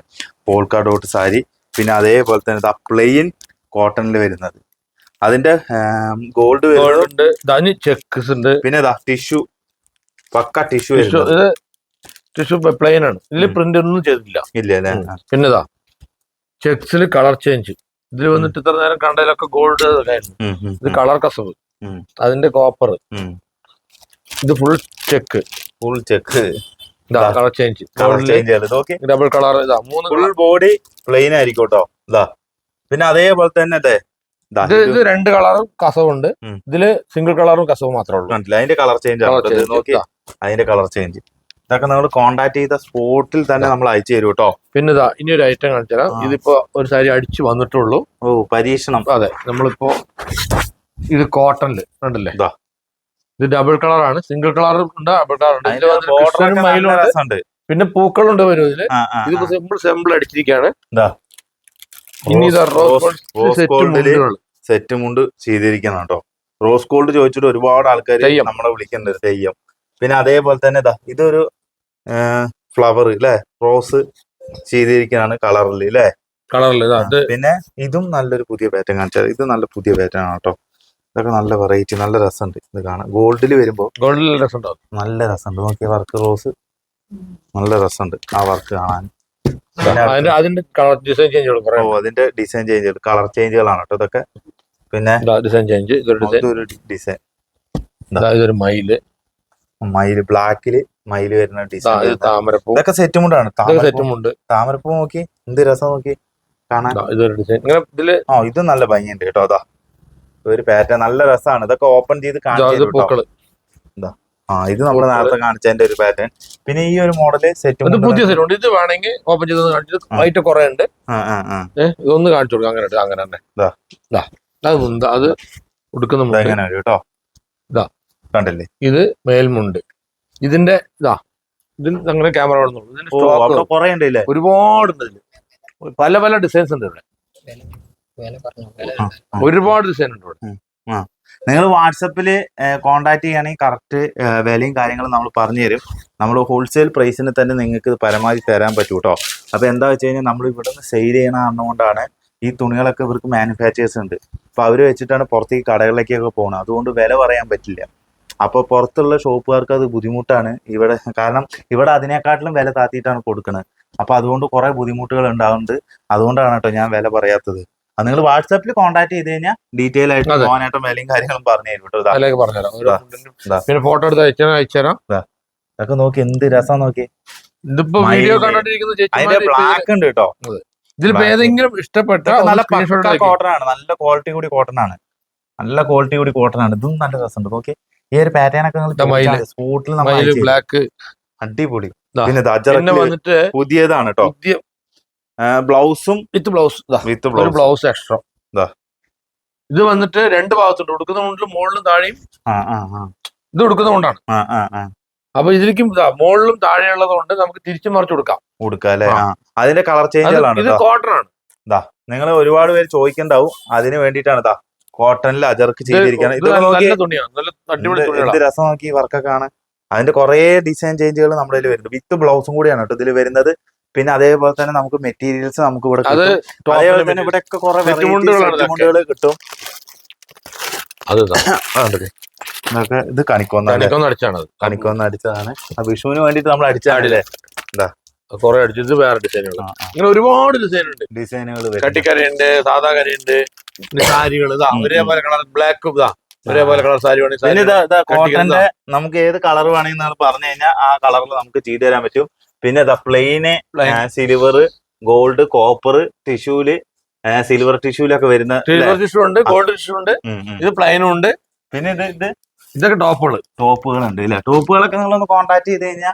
പോൾക്കാ ഡോട്ട് സാരി. പിന്നെ അതേപോലെ തന്നെ ഇത് പ്ലെയിൻ കോട്ടണിൽ വരുന്നത്. അതിന്റെ ഗോൾഡ് ഉണ്ട്. അതിന് ചെക്സ് ഉണ്ട്. പിന്നെ ഇതാ ടിഷ്യൂ പക്ക ടിഷ്യൂ ടിഷ്യൂ ഇത് ടിഷ്യൂ പ്ലെയിൻ ആണ്. ഇതിൽ പ്രിന്റ് ഒന്നും ചെയ്തിട്ടില്ല. ഇല്ല അല്ലേ? പിന്നെതാ പിന്നെ ഇതാ ചെക്സിൽ കളർ ചേഞ്ച് ഇതിൽ വന്നിട്ട് ഇത്ര നേരം കണ്ടതിലൊക്കെ ഗോൾഡ് ആയിരുന്നു ഇത് കളർ കസവ്. അതിന്റെ കോപ്പർ ഇത് full check full check. Colour change double colour ഇതാ മൂന്ന് ഫുൾ ബോഡി പ്ലെയിൻ ആയിരിക്കും കേട്ടോ. ഇതാ. പിന്നെ അതേപോലെ തന്നെ അതെ ഇതാ രണ്ട് കളറും കസവുണ്ട്. ഇതിൽ സിംഗിൾ കളറും കസവും മാത്രമേ ഉള്ളൂ. കണ്ടില്ല അതിന്റെ കളർ ചേഞ്ച് ആണ് നോക്കി. അതിന്റെ കളർ ചേഞ്ച് ഇതൊക്കെ നമ്മൾ കോണ്ടാക്ട് ചെയ്ത സ്പോട്ടിൽ തന്നെ നമ്മൾ അയച്ചു തരും കേട്ടോ. പിന്നെ ഇതാ ഇനി ഒരു ഐറ്റം കാണിച്ചാൽ തരാം. ഇതിപ്പോ ഒരു സാരി അടിച്ചു വന്നിട്ടുള്ളൂ. ഓ പരീക്ഷണം. അതെ നമ്മളിപ്പോ ഇത് കോട്ടണിൽ കണ്ടില്ലേ? ഇതാ. ഇത് ഡബിൾ കളർ ആണ്. സിംഗിൾ കളറും ഉണ്ട് ഡബിൾ കളർ ഉണ്ട്. പിന്നെ പൂക്കളുണ്ട് വരും ഇതിൽ. ഇത് സിമ്പിൾ സിമ്പിൾ അടിച്ചിരിക്കുകയാണ് റോസ്- ഗോൾഡിൽ സെറ്റ് മുണ്ട് ചെയ്തിരിക്കുന്ന കേട്ടോ. റോസ് ഗോൾഡ് ചോദിച്ചിട്ട് ഒരുപാട് ആൾക്കാർ. നമ്മളെ വിളിക്കുന്നുണ്ട്. തെയ്യം. പിന്നെ അതേപോലെ തന്നെ ഇതാ ഇതൊരു ഫ്ലവർ അല്ലേ റോസ് ചെയ്തിരിക്കുന്നതാണ് കളറിൽ അല്ലേ കളറിൽ പിന്നെ ഇതും നല്ലൊരു പുതിയ പാറ്റേൺ കാണിച്ചാൽ ഇത് നല്ല പുതിയ പാറ്റേൺ ആണ് കേട്ടോ. ഇതൊക്കെ നല്ല വെറൈറ്റി നല്ല രസമുണ്ട് ഇത് കാണാൻ. ഗോൾഡിൽ വരുമ്പോൾ ഗോൾഡിൽ രസം ഉണ്ടാവും നല്ല രസമുണ്ട്. നോക്കിയ വർക്ക് റോസ്. നല്ല രസമുണ്ട് ആ വർക്ക് കാണാൻ. അതിന്റെ അതിന്റെ കളർ ഡിസൈൻ ചേഞ്ച് ഓ അതിന്റെ ഡിസൈൻ ചേഞ്ച് കളർ ചേഞ്ചുകളാണ് കേട്ടോ ഇതൊക്കെ. പിന്നെ ഡിസൈൻ ചേഞ്ച് ഇതൊരു ഡിസൈൻ. ഡിസൈൻ. ഇതൊരു മയിൽ. മയിൽ ബ്ലാക്കിൽ മയിൽ വരുന്ന ഡിസൈൻ താമരപ്പൂ. ഇതൊക്കെ സെറ്റ് മുണ്ടാണ് ഇതൊക്കെ താമരപ്പൂ നോക്കി. എന്ത് രസം നോക്കി. കാണാൻ. ഇതാ, ഇതൊരു ഡിസൈൻ. ഇങ്ങനെ ഇതിൽ ആ ഇത് നല്ല ഭംഗിയുണ്ട് കേട്ടോ. അതാ ഒരു പാറ്റേൺ നല്ല രസമാണ് ഇതൊക്കെ ഓപ്പൺ ചെയ്ത് കാണാൻ പൂക്കൾ. എന്താ ആ ഇത് നമ്മൾ നേരത്തെ കാണിച്ചതിന്റെ ഒരു പാറ്റേൺ പിന്നെ ഈ ഒരു മോഡൽ സെറ്റ് ഇത് പുതിയ സെറ്റ് ഉണ്ട്. ഇത് വേണമെങ്കിൽ ഓപ്പൺ ചെയ്ത്. വൈറ്റ് കുറെ ഉണ്ട്. ഇതൊന്ന് കാണിച്ചു കൊടുക്കാം. അങ്ങനെ അങ്ങനെ തന്നെ. അത് അത് ഉടുക്കുന്ന കേട്ടോ ഇതാ. കണ്ടില്ലേ? ഇത് മേൽമുണ്ട് ഇതിന്റെ ഇതാ ഇത് അങ്ങനെ ക്യാമറ കാണുന്നുള്ളൂ ഒരുപാട് ഉണ്ട് പല പല ഡിസൈൻസ് ഉണ്ട് ഇവിടെ. ഒരുപാട് ഡിസൈൻ ഉണ്ട് ഇവിടെ. നിങ്ങൾ വാട്സപ്പിൽ കോൺടാക്ട് ചെയ്യുകയാണെങ്കിൽ കറക്റ്റ് വിലയും കാര്യങ്ങളും നമ്മൾ പറഞ്ഞു തരും. നമ്മൾ ഹോൾസെയിൽ പ്രൈസിന് തന്നെ നിങ്ങൾക്ക് പരമാവധി തരാൻ പറ്റും കേട്ടോ അപ്പോൾ എന്താ വെച്ച് കഴിഞ്ഞാൽ നമ്മൾ ഇവിടെ നിന്ന് സെയിൽ ചെയ്യണ കാരണം ഈ തുണികളൊക്കെ ഇവർക്ക് മാനുഫാക്ചേഴ്സ് ഉണ്ട്. അപ്പോൾ അവർ വെച്ചിട്ടാണ് പുറത്തേക്ക് കടകളിലേക്കൊക്കെ പോകുന്നത് അതുകൊണ്ട് വില പറയാൻ പറ്റില്ല. അപ്പോൾ പുറത്തുള്ള ഷോപ്പുകാർക്ക് അത് ബുദ്ധിമുട്ടാണ്. ഇവിടെ കാരണം ഇവിടെ അതിനെക്കാട്ടിലും വില താത്തിയിട്ടാണ് കൊടുക്കുന്നത് അപ്പോൾ അതുകൊണ്ട് കുറേ ബുദ്ധിമുട്ടുകൾ ഉണ്ടാവുന്നുണ്ട്. അതുകൊണ്ടാണ് കേട്ടോ ഞാൻ വില പറയാത്തത്. അത് നിങ്ങൾ വാട്സാപ്പിൽ കോൺടാക്ട് ചെയ്ത് കഴിഞ്ഞാൽ ഡീറ്റെയിൽ ആയിട്ട് പോകാനായിട്ടും വിലയും കാര്യങ്ങളും പറഞ്ഞു തരും കേട്ടോ. പറഞ്ഞുതരാം. പിന്നെ ഫോട്ടോ എടുത്ത് അയച്ചാൽ അയച്ചുതരാം. ഇതൊക്കെ നോക്കി എന്ത് രസം നോക്കി. ഇതിപ്പോ വീഡിയോ കണ്ടോണ്ടിരിക്കുന്ന ബ്ലാക്ക് ഉണ്ട് കേട്ടോ. ഇതിലിപ്പോ. ഏതെങ്കിലും ഇഷ്ടപ്പെട്ട നല്ല കോട്ടൺ ആണ്. നല്ല ക്വാളിറ്റി കൂടി കോട്ടൺ ആണ്. നല്ല ക്വാളിറ്റി കൂടി കോട്ടൺ ആണ്. ഇതും നല്ല രസമുണ്ട്. നോക്കി ഈ ഒരു പാറ്റേൺ ഒക്കെ സ്കൂട്ടിൽ. ബ്ലാക്ക് അടിപൊളി. പിന്നെ വന്നിട്ട് പുതിയതാണ് കേട്ടോ. പുതിയ ബ്ലൗസും with blouse with blouse. Blouse extra ഇതാ. വന്നിട്ട് രണ്ട് ഭാഗത്തുണ്ട്. കൊടുക്കുന്ന മുണ്ടിലും മുകളിലും താഴെയും ഇത് കൊടുക്കുന്ന കൊണ്ടാണ്. ആ ആ ആ. അപ്പൊ ഇതിലേക്കും ഇതാ മുകളിലും താഴെയുള്ളത് കൊണ്ട് നമുക്ക് തിരിച്ചു മറിച്ച് കൊടുക്കാം കൊടുക്കാം അല്ലെ? അതിന്റെ കളർ ചേഞ്ച് ഇത് കോട്ടൺ ആണ്. നിങ്ങൾ ഒരുപാട് പേര് ചോദിക്കണ്ടാവും. അതിന് വേണ്ടിയിട്ടാണ് ദാ കോട്ടണിൽ അജർക്ക് ചെയ്തിരിക്കണം ചെയ്തിരിക്കുകയാണ് ഇത് രസം നോക്കി വർക്കൊക്കെ ആണ് അതിന്റെ കുറെ ഡിസൈൻ ചേഞ്ചുകൾ നമ്മുടെ വരുന്നത് വരുന്നുണ്ട്. വിത്ത് ബ്ലൗസും കൂടിയാണ് കേട്ടോ ഇതിൽ വരുന്നത്. പിന്നെ അതേപോലെ തന്നെ നമുക്ക് മെറ്റീരിയൽസ് നമുക്ക് ഇവിടെ കിട്ടും. അതേപോലെ തന്നെ ഇവിടെ ഒക്കെ കുറെ മുണ്ടുകൾ കിട്ടും. ഇതൊക്കെ. ഇത് കണിക്കൊന്ന അടിച്ചാണ് കണിക്കൊന്ന അടിച്ചതാണ്. വിഷുവിന് വേണ്ടിട്ട് നമ്മൾ അടിച്ചാണല്ലേ? കുറെ അടിച്ചു. ഇത് വേറെ ഡിസൈനുകൾ ഇങ്ങനെ ഒരുപാട് ഡിസൈൻ ഉണ്ട്. ഡിസൈനുകൾ കട്ടിക്കരയുണ്ട് സാധാ കരയുണ്ട് സാരികൾ ഇതാ ഒരേപോലെ കളർ ബ്ലാക്കും ഇതാ. ഒരേപോലെ കളർ സാരി വേണമെങ്കിൽ നമുക്ക് ഏത് കളർ വേണമെങ്കിൽ പറഞ്ഞു കഴിഞ്ഞാൽ ആ കളറിൽ നമുക്ക് ചെയ്തു തരാൻ പറ്റും. പിന്നെ ഇതാ പ്ലെയിന്. സിൽവർ ഗോൾഡ് കോപ്പർ ടിഷ്യൂൽ സിൽവർ ടിഷ്യൂലൊക്കെ വരുന്ന സിൽവർ ടിഷ്യൂ ഉണ്ട് ഗോൾഡ് ടിഷ്യൂ ഉണ്ട്. ഇത് പ്ലെയിനും ഉണ്ട്. പിന്നെ ഇത് ഇത്? ഇതൊക്കെ ടോപ്പുകൾ ടോപ്പുകൾ ഉണ്ട് ഇല്ല ടോപ്പുകളൊക്കെ നിങ്ങൾ ഒന്ന് കോൺടാക്ട് ചെയ്ത് കഴിഞ്ഞാൽ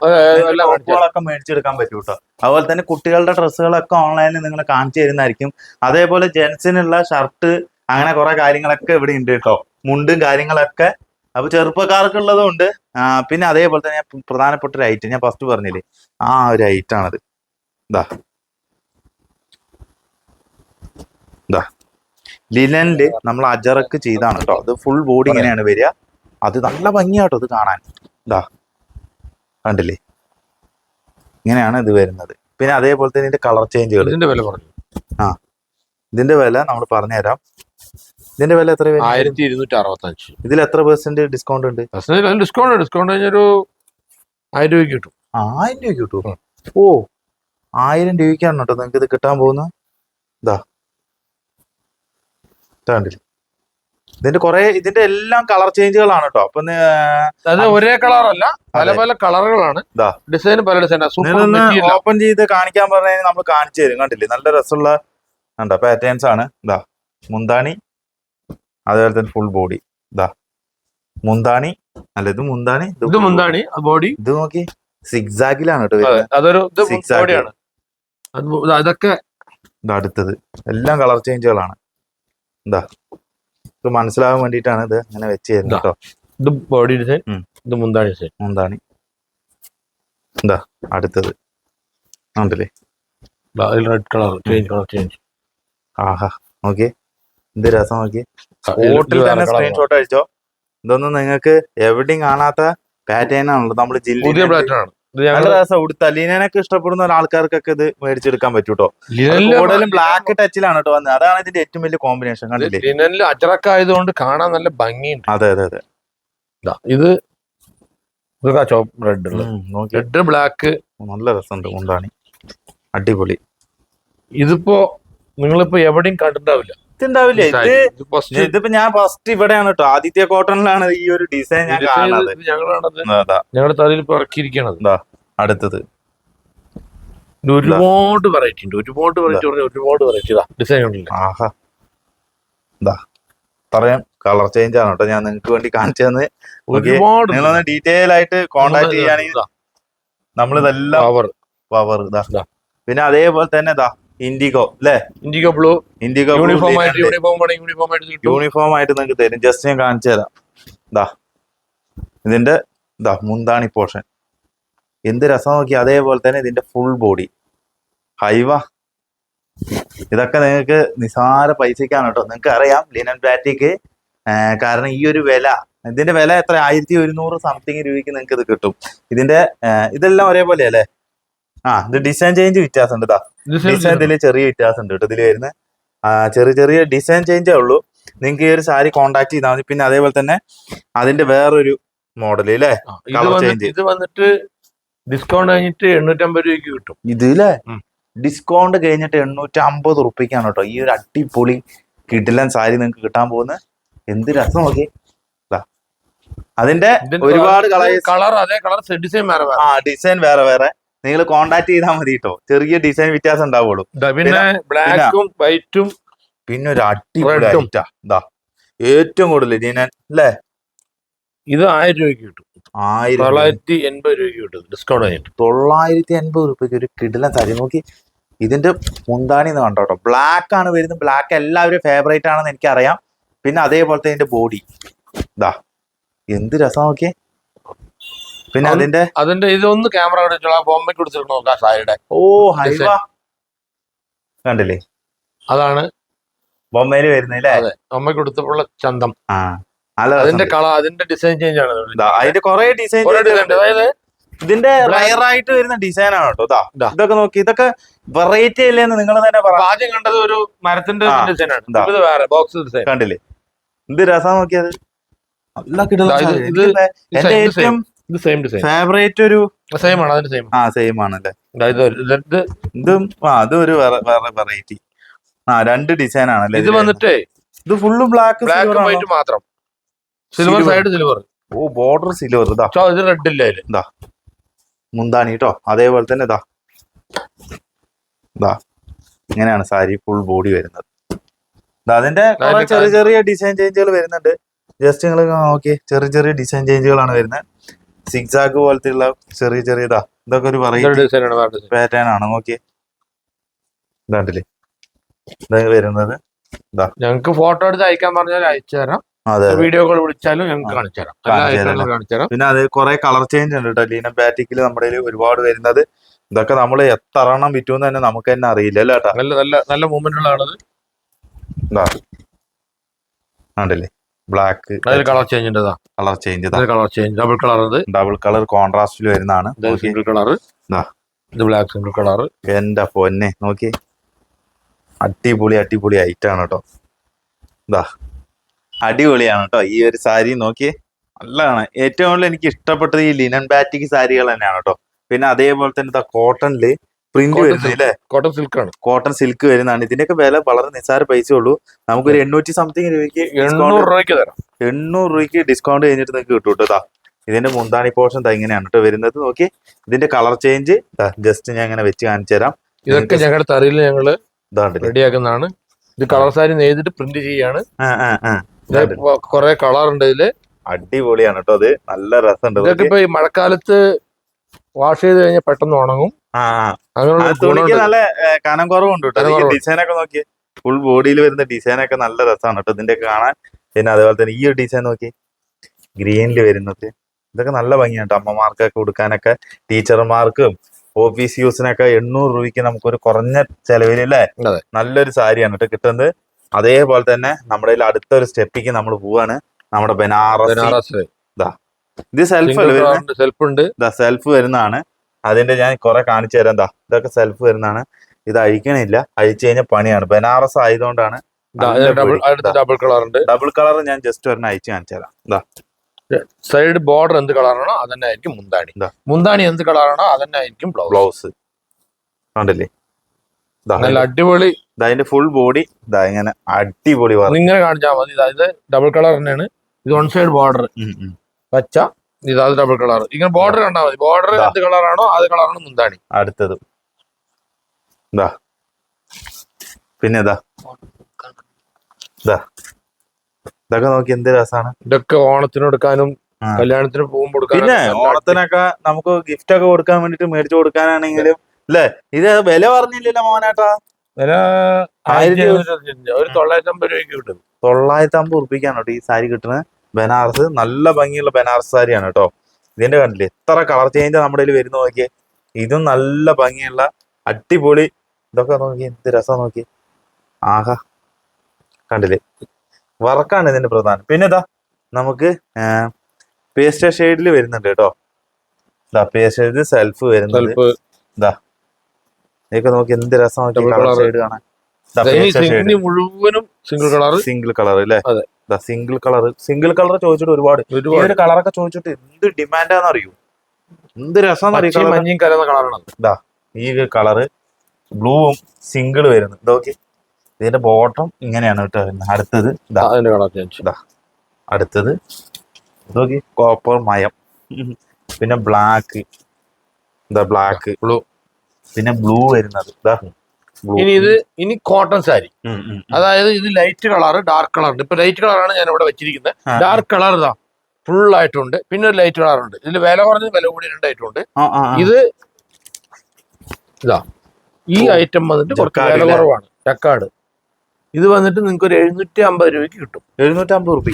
ടോപ്പുകളൊക്കെ മേടിച്ചെടുക്കാൻ പറ്റും കേട്ടോ അതുപോലെ തന്നെ കുട്ടികളുടെ ഡ്രസ്സുകളൊക്കെ ഓൺലൈനിൽ നിങ്ങൾ കാണിച്ചു തരുന്നതായിരിക്കും. അതേപോലെ ജെൻസിനുള്ള ഷർട്ട് അങ്ങനെ കുറെ കാര്യങ്ങളൊക്കെ ഇവിടെ ഉണ്ട് കേട്ടോ മുണ്ടും കാര്യങ്ങളൊക്കെ അപ്പൊ ചെറുപ്പക്കാർക്കുള്ളതും ഉണ്ട് ആ, പിന്നെ അതേപോലെ തന്നെ പ്രധാനപ്പെട്ട ഒരു ഐറ്റം ഞാൻ ഫസ്റ്റ് പറഞ്ഞില്ലേ? ആ ഒരു ഐറ്റം ആണത്. ഇതാ ഇതാ ലിനനിൽ നമ്മൾ അജറക്ക് ചെയ്താണ് കേട്ടോ അത് ഫുൾ ബോഡി ഇങ്ങനെയാണ് വരിക. അത് നല്ല ഭംഗിയാട്ടോ അത് കാണാൻ. ഇതാ കണ്ടില്ലേ? ഇങ്ങനെയാണ് ഇത് വരുന്നത്. പിന്നെ അതേപോലെ തന്നെ ഇതിന്റെ കളർ ചേഞ്ചുകൾ ഇതിന്റെ വില പറഞ്ഞു. ആ. ഇതിന്റെ വില നമ്മൾ പറഞ്ഞുതരാം. ഇതിന്റെ വില എത്ര ആയിരത്തി ഇരുന്നൂറ്റി അറുപത്തി അഞ്ച് ഇതിൽ എത്ര പെർസെന്റ് ഡിസ്കൗണ്ട് ഉണ്ട്? ഡിസ്കൗണ്ട് ഡിസ്കൗണ്ട് കഴിഞ്ഞൊരു ആയിരം രൂപയ്ക്ക് കിട്ടും. ആയിരം രൂപയ്ക്ക് കിട്ടും ഓ ആയിരം രൂപയ്ക്കാണ് കേട്ടോ നിങ്ങൾക്ക് ഇത് കിട്ടാൻ പോകുന്ന. ഇതാ കണ്ടില്ല? ഇതിന്റെ കുറെ ഇതിന്റെ എല്ലാം കളർ ചേഞ്ചുകളാണ് കേട്ടോ. അപ്പൊ ഒരേ കളറല്ല പല പല കളറുകളാണ്. ഡിസൈൻ പല ഡിസൈൻ സൂപ്പർ ഓപ്പൺ ചെയ്ത് കാണിക്കാൻ പറഞ്ഞു നമ്മൾ കാണിച്ചു തരും. കണ്ടില്ലേ? നല്ല രസമുള്ള കണ്ടോ? പാറ്റേൺസ് ആണ്. ഇതാ മുന്താണി അതേപോലെ തന്നെ ഫുൾ ബോഡി ഇതാ മുന്താണി. അല്ല ഇത് മുന്താണി? ഇത് മുന്താണി. ബോഡി ഇത് നോക്കി. സിക്സാഗിലാണ് കേട്ടോ അതെ അതൊരു അതൊക്കെ അടുത്തത്. എല്ലാം കളർ ചേഞ്ചുകളാണ് എന്താ ഇത് മനസ്സിലാവാൻ വേണ്ടിട്ടാണ് ഇത് അങ്ങനെ വെച്ച് തരുന്നത് കേട്ടോ. ഇത് ബോഡി ഡിസൈൻ ഇത് മുന്താണി ഡിസൈൻ മുന്താണി. എന്താ അടുത്തത്. ഉണ്ടല്ലേ red colour change colour change ആഹാ. നോക്കിയേ. എന്ത് രസം നോക്കി. സ്പോട്ടിൽ തന്നെ സ്ക്രീൻഷോട്ട് അടിച്ചോ ഇതൊന്നും നിങ്ങൾക്ക് എവിടെയും കാണാത്ത പാറ്റേൺ ആണല്ലോ. നമ്മൾ പുതിയ ജില്ല നല്ല ഞങ്ങൾ രസം. ഉടുത്ത ലീനനൊക്കെ ഇഷ്ടപ്പെടുന്ന ഒരാൾക്കാർക്കൊക്കെ ഇത് മേടിച്ചെടുക്കാൻ പറ്റൂട്ടോ. കൂടുതലും ബ്ലാക്ക് ടച്ചിലാണ് കേട്ടോ വന്നത്. അതാണ് ഇതിന്റെ ഏറ്റവും വലിയ കോമ്പിനേഷൻ കണ്ടില്ലേ? ലിനനിൽ ആയതുകൊണ്ട് കാണാൻ നല്ല ഭംഗിയുണ്ട്. അതെ അതെ അതെ. ഇതാ, ചോപ്പ് റെഡ് റെഡ് ബ്ലാക്ക് നല്ല രസമുണ്ട് കൊണ്ടാണ് അടിപൊളി. ഇതിപ്പോ നിങ്ങളിപ്പോ എവിടെയും കണ്ടിട്ടുണ്ടാവില്ല. ഇത് ഇത് ഫസ്റ്റ് ഇതിപ്പോ ഞാൻ ഫസ്റ്റ് ഇവിടെയാണ് കേട്ടോ ആദിത്യ കോട്ടണിലാണ് ഈ ഒരു ഡിസൈൻ ഞാൻ കാണുന്നത് ഞങ്ങളുടെ തലയിൽ ഇറക്കിയിരിക്കണത്. അടുത്തത്. ഇത് ഒരുപാട് വെറൈറ്റി ഉണ്ട്. ഒരുപാട് വെറൈറ്റി പറഞ്ഞ ഒരുപാട് വെറൈറ്റി ഇതാ ഡിസൈൻ ഉണ്ടല്ലോ ആഹാ. ഇതാ പറയാം കളർ ചേഞ്ച് ആണ് കേട്ടോ ഞാൻ നിങ്ങൾക്ക് വേണ്ടി കാണിച്ചു തന്നെ ഒരുപാട്. നിങ്ങളൊന്ന് ഡീറ്റെയിൽ ആയിട്ട് കോണ്ടാക്ട് ചെയ്യുകയാണെങ്കിൽ നമ്മളിതെല്ലാം പവർ പവർ ഇതാ ഇതാ. പിന്നെ അതേപോലെ തന്നെ ഇതാ ഇൻഡിഗോ അല്ലെ? Indigo blue. ഇൻഡിഗോ യൂണിഫോം ആയിട്ട് യൂണിഫോം വേണം യൂണിഫോം ആയിട്ട് കിട്ടും. യൂണിഫോം ആയിട്ട് നിങ്ങൾക്ക് തരും. ജസ്റ്റ് ഞാൻ കാണിച്ചു തരാം. ഇതാ ഇതിന്റെ ഇതാ മുന്താണി പോർഷൻ. എന്ത് രസം നോക്കി അതേപോലെ തന്നെ ഇതിന്റെ ഫുൾ ബോഡി ഹൈവ. ഇതൊക്കെ നിങ്ങൾക്ക് നിസാര പൈസക്കാണ് കേട്ടോ. നിങ്ങൾക്ക് അറിയാം ലിനൻ ബാറ്റിക്ക് കാരണം ഈ ഒരു വില ഇതിന്റെ വില എത്ര? ആയിരത്തി ഒരുന്നൂറ് സംതിങ് രൂപയ്ക്ക് നിങ്ങൾക്ക് ഇത് കിട്ടും. ഇതിന്റെ ഇതെല്ലാം ഒരേപോലെ അല്ലേ ആ ഇത് ഡിസൈൻ ചേഞ്ച് വ്യത്യാസമുണ്ട് ഉണ്ട് ഡിസൈൻ ഇതിൽ ചെറിയ വ്യത്യാസം ഉണ്ട് കേട്ടോ ഇതിൽ വരുന്ന ചെറിയ ചെറിയ ഡിസൈൻ ചേഞ്ചേ ഉള്ളൂ. നിങ്ങൾക്ക് ഈ ഒരു സാരി കോണ്ടാക്ട് ചെയ്താൽ മതി. പിന്നെ അതേപോലെ തന്നെ അതിന്റെ വേറൊരു മോഡൽ അല്ലേ ഇത് വന്നിട്ട് ഡിസ്കൗണ്ട് കഴിഞ്ഞിട്ട് എണ്ണൂറ്റമ്പത് രൂപയ്ക്ക് കിട്ടും. ഇത് അല്ലേ ഡിസ്കൗണ്ട് കഴിഞ്ഞിട്ട് എണ്ണൂറ്റി അമ്പത് റുപ്യക്കാണ് കേട്ടോ ഈ ഒരു അടിപൊളി കിടിലൻ സാരി നിങ്ങൾക്ക് കിട്ടാൻ പോകുന്ന. എന്ത് രസം നോക്കി. അതിന്റെ ഒരുപാട് കളർ കളർ അതേ കളർ ഡിസൈൻ വേറെ വേറെ. ആ ഡിസൈൻ വേറെ വേറെ. നിങ്ങൾ കോണ്ടാക്ട് ചെയ്താൽ മതി കേട്ടോ ചെറിയ ഡിസൈൻ വ്യത്യാസം ഉണ്ടാവുള്ളൂ. പിന്നെ ബ്ലാക്കും വൈറ്റും പിന്നെ ഒരു അടിപൊളി. ഐറ്റാ ഇതാ ഏറ്റവും കൂടുതൽ ഞാൻ അല്ലേ ഇത് ആയിരം രൂപയ്ക്ക് കിട്ടും. തൊള്ളായിരത്തി എൺപത് രൂപയ്ക്ക് കിട്ടും ഡിസ്കൗണ്ട് ആയിട്ട്. തൊള്ളായിരത്തി എൺപത് രൂപയ്ക്ക് ഒരു കിടിലൻ തരി നോക്കി ഇതിന്റെ മുന്താണി എന്ന് കണ്ടോ കേട്ടോ ബ്ലാക്ക് ആണ് വരുന്നത്. ബ്ലാക്ക് എല്ലാവരും ഫേവറേറ്റ് ആണെന്ന് എനിക്കറിയാം. പിന്നെ അതേപോലത്തെ ഇതിന്റെ ബോഡി ഇതാ എന്ത് രസം നോക്കിയേ. പിന്നെ അതിന്റെ അതിന്റെ ഇതൊന്ന് ക്യാമറ കടിച്ചോളാം ബോംബെ കൊടുത്തിട്ട് നോക്കാം സാരിയുടെ ഓ ഹൈവ. കണ്ടില്ലേ? അതാണ്. ബൊമ്മയിൽ വരുന്നില്ലേ അതെ ബോംബെ കൊടുത്തപ്പോഴുള്ള ചന്തം. അതിന്റെ കള കളർ അതിന്റെ ഡിസൈൻ ചേഞ്ച് ആണ്. അതിന്റെ കുറെ ഡിസൈൻ. അതായത് ഇതിന്റെ റയർ ആയിട്ട് വരുന്ന ഡിസൈൻ ആണ് കേട്ടോ. ഇതാ ഇതാ. ഇതൊക്കെ നോക്കി. ഇതൊക്കെ വെറൈറ്റി അല്ലേന്ന് നിങ്ങൾ തന്നെ ആദ്യം കണ്ടത് ഒരു മരത്തിന്റെ ഡിസൈൻ ആണ്. ഇതാ. വേറെ ബോക്സ് ഡിസൈൻ കണ്ടില്ലേ? എന്ത് രസം നോക്കിയത്. നല്ല. എന്റെ ഏറ്റവും ഇത് സെയിം ഡിസൈൻ ഫേവറേറ്റ് ഒരു സെയിം ആണ് അതിന്റെ സെയിം ആ സെയിം ആണ് അല്ലേ? ഇത് ആ അതും ഒരു വേറെ വേറെ വെറൈറ്റി ആ രണ്ട് ഡിസൈൻ ആണല്ലേ ഇത് വന്നിട്ട് ഇത് ഫുള്ള് ബ്ലാക്ക് ബ്ലാക്ക് വൈറ്റ് മാത്രം. Silver. Side silver oh border silver ഇതാ. ഇത് റെഡ് ഇല്ല ഇതാ. മുന്താണി കേട്ടോ അതേപോലെ തന്നെ ഇതാ. ഇതാ. ഇങ്ങനെയാണ് സാരി ഫുൾ ബോഡി വരുന്നത്. അതിന്റെ ചെറിയ ചെറിയ ഡിസൈൻ ചേഞ്ചുകൾ വരുന്നുണ്ട്. ജസ്റ്റ് നിങ്ങൾ നോക്കി. ചെറിയ ചെറിയ ഡിസൈൻ ചേഞ്ചുകളാണ് വരുന്നത്. സിക്സാഗ് പോലത്തെ ഉള്ള ചെറിയ ചെറിയതാ. ഇതൊക്കെ ഒരു വെറൈറ്റി പാറ്റേൺ ആണ് നോക്കി ഇതാണ്ടില്ലേ ഇതാ വരുന്നത്. ഞങ്ങൾക്ക് ഫോട്ടോ എടുത്ത് അയക്കാൻ പറഞ്ഞാൽ അയച്ചു തരാം. വീഡിയോ കോൾ വിളിച്ചാലും ഞങ്ങൾക്ക് കാണിച്ചു തരാം. പിന്നെ അത് കുറെ കളർ ചേഞ്ച് ഉണ്ട് കേട്ടോ. ലീന ബാറ്റിക്കിൽ നമ്മുടെ ഒരുപാട് വരുന്നത്. ഇതൊക്കെ നമ്മൾ എത്ര എണ്ണം വിറ്റൂന്ന് തന്നെ നമുക്ക് തന്നെ അറിയില്ല അല്ലേ നല്ല നല്ല നല്ല മൂവ്മെന്റ് ഉള്ളതാണത് ആണത് കണ്ടില്ലേ? Black colour change colour change colour change double colour double colour കോൺട്രാസ്റ്റിൽ വരുന്നതാണ്. Single colour. ഇത്. ബ്ലാക്ക് സിംഗിൾ കളർ എന്റെ പൊന്നെ നോക്കി. അടിപൊളി അടിപൊളി ആണ് കേട്ടോ ഇതാ. അടിപൊളിയാണ് കേട്ടോ ഈ ഒരു സാരി നോക്കിയേ നല്ലതാണ്. ഏറ്റവും കൂടുതൽ എനിക്ക് ഇഷ്ടപ്പെട്ടത് ഈ ലിനൻ ബാറ്റിക് സാരികൾ തന്നെയാണ് കേട്ടോ പിന്നെ അതേപോലെ തന്നെ ഇതാ കോട്ടണിൽ പ്രിന്റ് വരുന്നത് അല്ലേ? കോട്ടൺ സിൽക്ക് ആണ്. കോട്ടൺ സിൽക്ക് വരുന്നതാണ്. ഇതിന്റെയൊക്കെ വില വളരെ നിസ്സാര പൈസ ഉള്ളൂ നമുക്കൊരു എണ്ണൂറ്റി സംതിങ് രൂപയ്ക്ക് എണ്ണൂറ് രൂപയ്ക്ക് തരാം. എണ്ണൂറ് രൂപയ്ക്ക് ഡിസ്കൗണ്ട് കഴിഞ്ഞിട്ട് നിങ്ങൾക്ക് കിട്ടും കേട്ടോ ഇതിന്റെ മുന്താണി പോർഷൻ ഇങ്ങനെയാണ് കേട്ടോ വരുന്നത്. നോക്കി ഇതിന്റെ കളർ ചേഞ്ച് ജസ്റ്റ് ഞാൻ ഇങ്ങനെ വെച്ച് കാണിച്ചു തരാം. ഇതൊക്കെ ഞങ്ങളുടെ തറിയിൽ ഞങ്ങൾ റെഡിയാക്കുന്നതാണ് ഇത് കളർ സാരി നെയ്തിട്ട് പ്രിന്റ് ചെയ്യാണ്. കുറെ കളർ ഉണ്ട് ഇതിൽ. അടിപൊളിയാണ് കേട്ടോ അത് നല്ല രസമുണ്ട് ഇതൊക്കെ. ഇപ്പൊ ഈ മഴക്കാലത്ത് വാഷ് ചെയ്ത് കഴിഞ്ഞാൽ പെട്ടെന്ന് ഉണങ്ങും. തുണിക്ക് നല്ല കനം കുറവുണ്ട് കേട്ടോ ഡിസൈൻ ഒക്കെ നോക്കി ഫുൾ ബോഡിയിൽ വരുന്ന ഡിസൈൻ ഒക്കെ നല്ല രസമാണ് കേട്ടോ ഇതിന്റെ കാണാൻ. പിന്നെ അതേപോലെ തന്നെ ഈ ഒരു ഡിസൈൻ നോക്കി ഗ്രീനിൽ വരുന്നത്. ഇതൊക്കെ നല്ല ഭംഗിയാണ് കേട്ടോ അമ്മമാർക്കൊക്കെ കൊടുക്കാനൊക്കെ. ടീച്ചർമാർക്കും ഓഫീസ് യൂസിനൊക്കെ എണ്ണൂറ് രൂപയ്ക്ക് നമുക്കൊരു കുറഞ്ഞ ചെലവിൽ അല്ലേ നല്ലൊരു സാരിയാണ് കേട്ടോ കിട്ടുന്നത്. അതേപോലെ തന്നെ നമ്മുടെ കയ്യിൽ അടുത്തൊരു സ്റ്റെപ്പിക്ക് നമ്മൾ പോവാണ്. നമ്മുടെ ബനാറസ്. ഇത് സെൽഫ് സെൽഫ് ഉണ്ട്. സെൽഫ് വരുന്നതാണ്. അതിന്റെ ഞാൻ കുറെ കാണിച്ചു തരാം എന്താ ഇതൊക്കെ സെൽഫ് വരുന്നതാണ്. ഇത് അഴിക്കണില്ല. അഴിച്ചു കഴിഞ്ഞാൽ പണിയാണ്. ബനാറസ് ആയതുകൊണ്ടാണ് ഡബിൾ കളർ ഉണ്ട്. ഡബിൾ കളർ ഞാൻ ജസ്റ്റ് ഒരെണ്ണം അയച്ചു കാണിച്ചു തരാം. ഇതാ സൈഡ് ബോർഡർ എന്ത് കളറാണോ അതന്നെ ആയിരിക്കും മുന്താണി. മുന്താണി എന്ത് കളറാണോ അതന്നെ ആയിരിക്കും ബ്ലൗസ് കണ്ടില്ലേ? നല്ല അടിപൊളി. അതിന്റെ ഫുൾ ബോഡി ഇതാ ഇങ്ങനെ അടിപൊളി ഇങ്ങനെ കാണിച്ചാൽ മതി. അതായത് ഡബിൾ കളർ തന്നെയാണ്. ഇത് വൺ സൈഡ് ബോർഡർ പച്ച ഇത് അത് ഡബിൾ കളർ ഇങ്ങനെ ബോർഡർ കണ്ടാൽ മതി. ബോർഡർ. എന്ത് കളറാണോ അത് കളറാണ് മുന്താണി. അടുത്തത്. ഇതാ പിന്നെ ഇതാ ഇതാ ഇതൊക്കെ നോക്കി എന്ത് രസമാണ് ഇതൊക്കെ ഓണത്തിന് എടുക്കാനും. കല്യാണത്തിന് പോകുമ്പോൾ പിന്നെ ഓണത്തിനൊക്കെ നമുക്ക് ഗിഫ്റ്റ് ഒക്കെ കൊടുക്കാൻ വേണ്ടിട്ട് മേടിച്ചു കൊടുക്കാനാണെങ്കിലും അല്ലേ ഇത് വില പറഞ്ഞില്ലല്ലോ മോനാട്ടാ. വില ആയിരത്തി ഒരു തൊള്ളായിരത്തി അമ്പത് രൂപയ്ക്ക് കിട്ടും. തൊള്ളായിരത്തി അമ്പത് ഉറപ്പിക്കാണോ ഈ സാരി കിട്ടുന്നത്. ബനാറസ് നല്ല ഭംഗിയുള്ള ബനാറസ് സാരിയാണ് കേട്ടോ ഇതിന്റെ കണ്ടില്ലേ? എത്ര കളർ ചേഞ്ച് നമ്മുടെ കയ്യിൽ വരുന്ന നോക്കിയേ. ഇതും നല്ല ഭംഗിയുള്ള അടിപൊളി ഇതൊക്കെ നോക്കി എന്ത് രസം നോക്കി. ആഹാ. കണ്ടില്ലേ? വർക്കാണ് ഇതിന്റെ പ്രധാനം. പിന്നെ ഇതാ നമുക്ക് പേസ്റ്റർ ഷെയ്ഡിൽ വരുന്നുണ്ട് കേട്ടോ ഇതാ പേസ്റ്റർ ഷെയ്ഡിൽ സെൽഫ് വരുന്നുണ്ട് ഇതാ ഇതൊക്കെ നോക്കി എന്ത് രസം നോക്കി കളർ ഷെയ്ഡ്. കാണാൻ സിംഗിൾ കളർ സിംഗിൾ കളർ അല്ലേ? അതെ. സിംഗിൾ കളർ സിംഗിൾ കളർ ചോദിച്ചിട്ട് ഒരുപാട്. ഈ ഒരു കളറൊക്കെ ചോദിച്ചിട്ട് എന്ത് ഡിമാൻഡാന്ന് അറിയൂ? എന്ത് രസം മഞ്ഞയും കലർന്ന കളറാണ് ഈ കളറ് ബ്ലൂവും സിംഗിൾ വരുന്നു. ഇതൊക്കെ ഇതിന്റെ ബോട്ടം ഇങ്ങനെയാണ് കേട്ടോ അടുത്തത് ഇതാ അടുത്തത് ഇതൊക്കെ കോപ്പർ മയം. പിന്നെ ബ്ലാക്ക് ഇതാ ബ്ലാക്ക് ബ്ലൂ പിന്നെ ബ്ലൂ വരുന്നത്. ഇതാ. ഇനി ഇത് ഇനി കോട്ടൺ സാരി. അതായത് ഇത് ലൈറ്റ് കളർ ഡാർക്ക് കളർ ഉണ്ട് ഇപ്പൊ ലൈറ്റ് കളറാണ് ഞാൻ ഇവിടെ വെച്ചിരിക്കുന്നത്. ഡാർക്ക് കളർ ഇതാ. ഫുൾ ആയിട്ടുണ്ട്. പിന്നെ ഒരു ലൈറ്റ് കളർ ഉണ്ട്. ഇതിൽ വില കുറഞ്ഞ വില കൂടി രണ്ടായിട്ടുണ്ട്. ഇത് ഇതാ. ഈ ഐറ്റം വന്നിട്ട് കുറച്ച് വില കുറവാണ്. ചക്കാട് ഇത് വന്നിട്ട് നിങ്ങൾക്ക് ഒരു എഴുന്നൂറ്റി അമ്പത് രൂപയ്ക്ക് കിട്ടും. എഴുന്നൂറ്റി അമ്പത്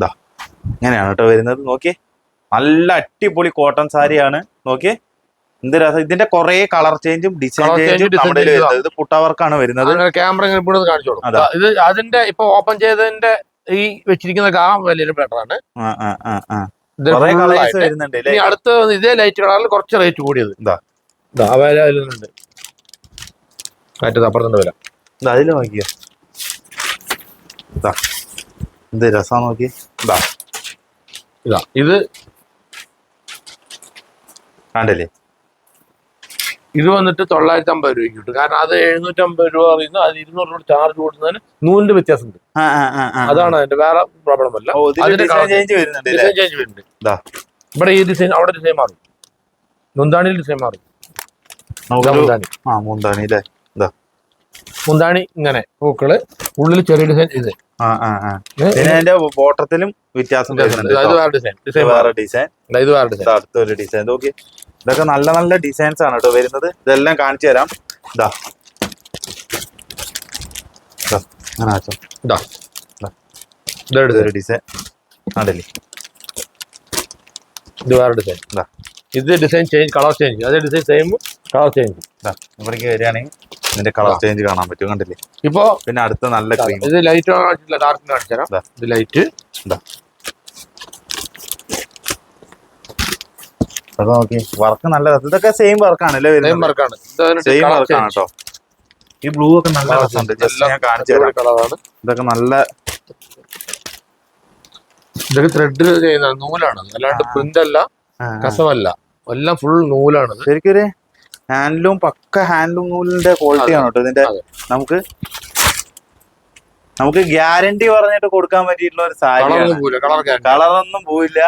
ഇതാ. ഇങ്ങനെയാണ് കേട്ടോ വരുന്നത്. നോക്കിയേ. നല്ല അടിപൊളി കോട്ടൺ സാരിയാണ്. നോക്കിയേ. എന്ത് രസം. ഇതിന്റെ കുറെ കളർ ചേഞ്ചും ഡിസൈൻ ചേഞ്ചും നമ്മുടെ ഇത് പുട്ടവർക്കാണ് വരുന്നത്. ക്യാമറ കാണിച്ചോളൂ. ഇത് അതിന്റെ ഇപ്പൊ ഓപ്പൺ ചെയ്തതിന്റെ ഈ വെച്ചിരിക്കുന്ന ആ വലിയ ബെറ്റർ ആണ്. ആ, ആ, ആ, ആ. ഇത് കുറെ കളേഴ്സ് വരുന്നുണ്ട് അല്ലേ? ഇനി അടുത്ത ഇതേ ലൈറ്റ് കളറിൽ കുറച്ച് റേറ്റ് കൂടിയത്. ഇതാ. ഇതാ അതിലുണ്ട് മറ്റേത് അപ്പുറത്തിന്റെ വില അതിൽ നോക്കിയോ. എന്ത് രസം നോക്കി ഇതാ. ഇതാ ഇത് കണ്ടില്ലേ? ഇത് വന്നിട്ട് തൊള്ളായിരത്തി അമ്പത് രൂപയ്ക്ക് കിട്ടും. കാരണം അത് എഴുന്നൂറ്റി അമ്പത് രൂപ പറയുന്നു. അത് ഇരുന്നൂറ് രൂപ ചാർജ് കൊടുക്കുന്നതിന് നൂലിന്റെ വ്യത്യാസം ഉണ്ട് ആ, ആ, ആ. അതാണ് അതിന്റെ വേറെ പ്രോബ്ലം അല്ല. ചേഞ്ച് വരുന്നുണ്ട്. ഇവിടെ ഈ ഡിസൈൻ അവിടെ ഡിസൈൻ മാറും. മുന്താണിയിൽ ഡിസൈൻ മാറും. മുന്താണി. ആ മുന്താണി അല്ലേ? മുന്താണി ഇങ്ങനെ പൂക്കൾ ഉള്ളിൽ ചെറിയ ഡിസൈൻ ഇത്. അതിന്റെ ബോട്ടത്തിലും വ്യത്യാസം അടുത്തൊരു ഡിസൈൻ നോക്കി. ഇതൊക്കെ നല്ല നല്ല ഡിസൈൻസ് ആണ് കേട്ടോ വരുന്നത്. ഇതെല്ലാം കാണിച്ചു തരാം. ഇതാ ഡിസൈൻ ആണല്ലേ ഇത് വേറെ ഡിസൈൻ ഇതാ ഇത് ഡിസൈൻ ചേഞ്ച് കളർ ചേഞ്ച് അതേ ഡിസൈൻ സെയിം കളർ ചേഞ്ച് ഇവിടേക്ക് വരികയാണെങ്കിൽ ഇതിന്റെ കളർ ചേഞ്ച് കാണാൻ പറ്റും. കണ്ടില്ലേ? ഇപ്പോ പിന്നെ അടുത്ത നല്ല ക്രീം ഇത് ലൈറ്റ് ഡാർക്ക് കാണിച്ചു തരാം ഇതാ. ലൈറ്റ് ഇതാ. അപ്പൊ നോക്കി. വർക്ക് നല്ല. ഇതൊക്കെ സെയിം വർക്കാണല്ലേ സെയിം വരുന്നത്? വർക്കാണ് സെയിം വർക്കാണ് കേട്ടോ. ഈ ബ്ലൂ ഒക്കെ നല്ല രസമുണ്ട്. ജസ്റ്റ് ഞാൻ കാണിച്ചു തരാം. കളറാണ് ഇതൊക്കെ നല്ല ഇതൊക്കെ ത്രെഡ് ചെയ്യുന്ന നൂലാണ്. അല്ലാണ്ട് പ്രിന്റ് അല്ല കസവല്ല. എല്ലാം ഫുൾ നൂലാണ്. ശരിക്കൊരു ഹാൻഡ്ലൂം പക്ക ഹാൻഡ്ലൂം നൂലിന്റെ ക്വാളിറ്റി ആണ് കേട്ടോ ഇതിന്റെ നമുക്ക് നമുക്ക് ഗ്യാരണ്ടി പറഞ്ഞിട്ട് കൊടുക്കാൻ പറ്റിയിട്ടുള്ള ഒരു സാരി കളറൊന്നും പോയില്ല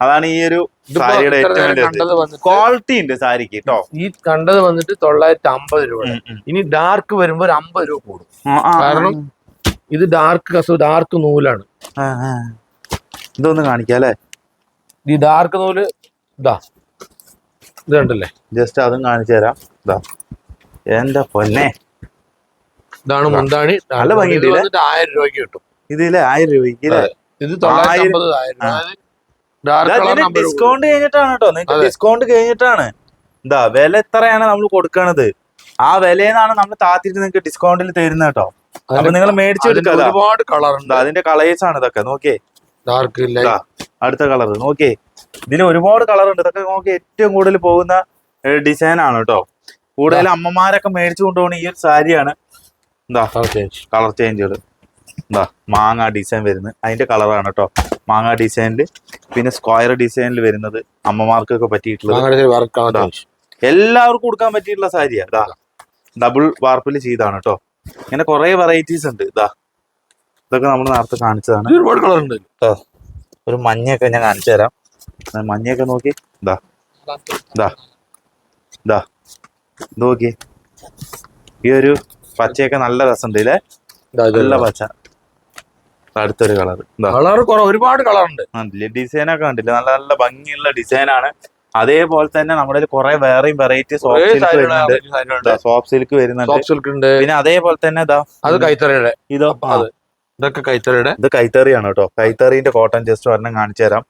അതാണ് ഈ ഒരു സാരിയുടെ ഏറ്റവും വലിയ ക്വാളിറ്റി ഉണ്ട് സാരിക്ക് കേട്ടോ ഈ കണ്ടത് വന്നിട്ട് തൊള്ളായിരത്തി അമ്പത് രൂപ. ഇനി ഡാർക്ക് വരുമ്പോ ഒരു അമ്പത് രൂപ കൂടും. കാരണം ഇത് ഡാർക്ക് കസവ് ഡാർക്ക് നൂലാണ്. ഇതൊന്ന് കാണിക്കാം അല്ലേ ഈ ഡാർക്ക് നൂൽ ഇതാ ഇത് കണ്ടല്ലേ? ജസ്റ്റ് അതും കാണിച്ചു തരാം. ഇതാ എന്റെ പൊന്നെ? ഇതാണ് മുന്താണി. നല്ല ഭംഗി ആയിരം രൂപയ്ക്ക് കിട്ടും. ഇതിലെ ആയിരം രൂപയ്ക്ക് ഇത് ഡിസ്കൗണ്ട് കഴിഞ്ഞിട്ടാണ് കേട്ടോ നിങ്ങൾക്ക് ഡിസ്കൗണ്ട് കഴിഞ്ഞിട്ടാണ്. എന്താ വില എത്രയാണ് നമ്മൾ കൊടുക്കണത്? ആ വിലയെന്നാണ് നമ്മൾ താത്തിട്ട് നിങ്ങൾക്ക് ഡിസ്കൗണ്ടിൽ തരുന്നത് കേട്ടോ അപ്പൊ നിങ്ങൾ മേടിച്ചു ഒരുപാട് കളർ ഉണ്ട്. അതിന്റെ കളേഴ്സ് ആണ് ഇതൊക്കെ. നോക്കിയേ. ഡാർക്ക് അടുത്ത കളർ നോക്കിയേ. ഇതിൽ ഒരുപാട് കളർ ഉണ്ട്. ഇതൊക്കെ നമുക്ക് ഏറ്റവും കൂടുതൽ പോകുന്ന ഡിസൈനാണ് ആണ് കേട്ടോ കൂടുതൽ അമ്മമാരൊക്കെ മേടിച്ചു കൊണ്ടുപോകുന്ന ഈ ഒരു സാരിയാണ്. എന്താ കളർ ചേഞ്ച് ചേഞ്ചുകൾ എന്താ മാങ്ങ ഡിസൈൻ വരുന്നത്. അതിന്റെ കളറാണ് കേട്ടോ മാങ്ങ ഡിസൈനിൽ പിന്നെ സ്ക്വയർ ഡിസൈനിൽ വരുന്നത് അമ്മമാർക്കൊക്കെ പറ്റിയിട്ടുള്ളത്. എല്ലാവർക്കും കൊടുക്കാൻ പറ്റിയിട്ടുള്ള സാരിയാ. ഇതാ ഡബിൾ വാർപ്പിൽ ചെയ്താണ് കേട്ടോ ഇങ്ങനെ കുറെ വെറൈറ്റീസ് ഉണ്ട്. ഇതാ ഇതൊക്കെ നമ്മൾ നേരത്തെ കാണിച്ചതാണ്. ഒരുപാട് കളർ ഉണ്ട്. ഒരു മഞ്ഞയൊക്കെ ഞാൻ കാണിച്ചു തരാം. മഞ്ഞയൊക്കെ നോക്കി ഇതാ ഇതാ ഇതാ നോക്കി ഈ ഒരു പച്ചയൊക്കെ നല്ല രസമുണ്ട് ഇല്ലേ നല്ല പച്ച അടുത്തൊരു കളർ കളർ കുറെ ഒരുപാട് കളർ ഉണ്ട് ഡിസൈൻ ഒക്കെ കണ്ടില്ലേ? നല്ല നല്ല ഭംഗിയുള്ള ഡിസൈനാണ് അതേപോലെ തന്നെ നമ്മുടെ കുറെ വേറെയും വെറൈറ്റി സോഫ്റ്റ് സിൽക്ക് വരുന്നുണ്ട്. സോഫ്റ്റ് സിൽക്ക് വരുന്നുണ്ട്. സോഫ്റ്റ് സിൽക്ക് ഉണ്ട്. പിന്നെ അതേപോലെ തന്നെ ഇതാ അത് കൈത്തറയുടെ. ഇതോ? ഇതൊക്കെ കൈത്തറിയുടെ. ഇത് കൈത്തറിയാണ് കേട്ടോ. കൈത്തറിന്റെ കോട്ടൺ ജസ്റ്റ് ഒരെണ്ണം കാണിച്ചു തരാം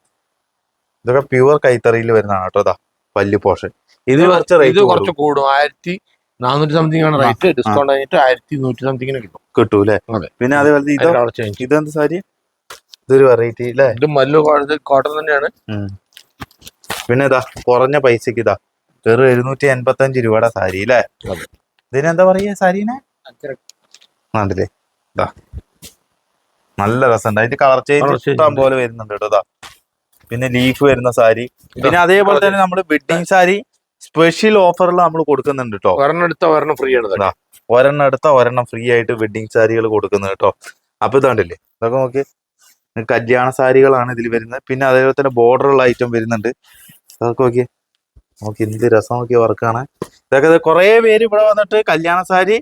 ഇതൊക്കെ പ്യുവർ കൈത്തറിയിൽ വരുന്നതാണ് കേട്ടോ ഇതാ വലിയ പോർഷൻ ഇത് കുറച്ച് ഇത് റേറ്റ് കുറച്ച് കൂടും. ആയിരത്തി നാനൂറ്റി സംതിങ് ആണ് റേറ്റ് ഡിസ്കൗണ്ട് കഴിഞ്ഞിട്ട് ആയിരത്തി നൂറ്റി സംതിങ്ങിന് കിട്ടും. കിട്ടും അല്ലേ. പിന്നെ അതേപോലെ ഇതോ ഇതെന്ത് സാരി? ഇതൊരു വെറൈറ്റി അല്ലേ ഇത് മല്ലു കോട്ടൺ തന്നെയാണ്. പിന്നെ ഇതാ കുറഞ്ഞ പൈസക്ക് ഇതാ വെറും എഴുന്നൂറ്റി എൺപത്തി അഞ്ച് രൂപയുടെ സാരി അല്ലേ. ഇതിനെന്താ പറയാ സാരീനെ? നല്ല ഇതാ നല്ല രസമുണ്ട്. അതിന്റെ കളർ ചേഞ്ച് ഇഷ്ടം പോലെ വരുന്നുണ്ട് കേട്ടോ പിന്നെ ലീഫ് വരുന്ന സാരി. പിന്നെ അതേപോലെ തന്നെ നമ്മൾ വെഡിങ് സാരി സ്പെഷ്യൽ ഓഫറിൽ നമ്മൾ കൊടുക്കുന്നുണ്ട് കേട്ടോ ഒരെണ്ണം എടുത്ത ഒരെണ്ണം ഫ്രീ ആണ്. ഒരെണ്ണം എടുത്ത ഒരെണ്ണം ഫ്രീ ആയിട്ട് വെഡിങ് സാരികൾ കൊടുക്കുന്നത് കേട്ടോ അപ്പൊ ഇതാണ്ടില്ലേ? ഇതൊക്കെ നോക്കി. കല്യാണ സാരികളാണ് ഇതിൽ വരുന്നത്. പിന്നെ അതേപോലെ തന്നെ ബോർഡറുള്ള ഉള്ള ഐറ്റം വരുന്നുണ്ട്. അതൊക്കെ നോക്കിയേ നോക്കി എന്ത് രസം നോക്കിയ വർക്കാണ് ഇതൊക്കെ കുറെ പേര് ഇവിടെ വന്നിട്ട് കല്യാണ സാരി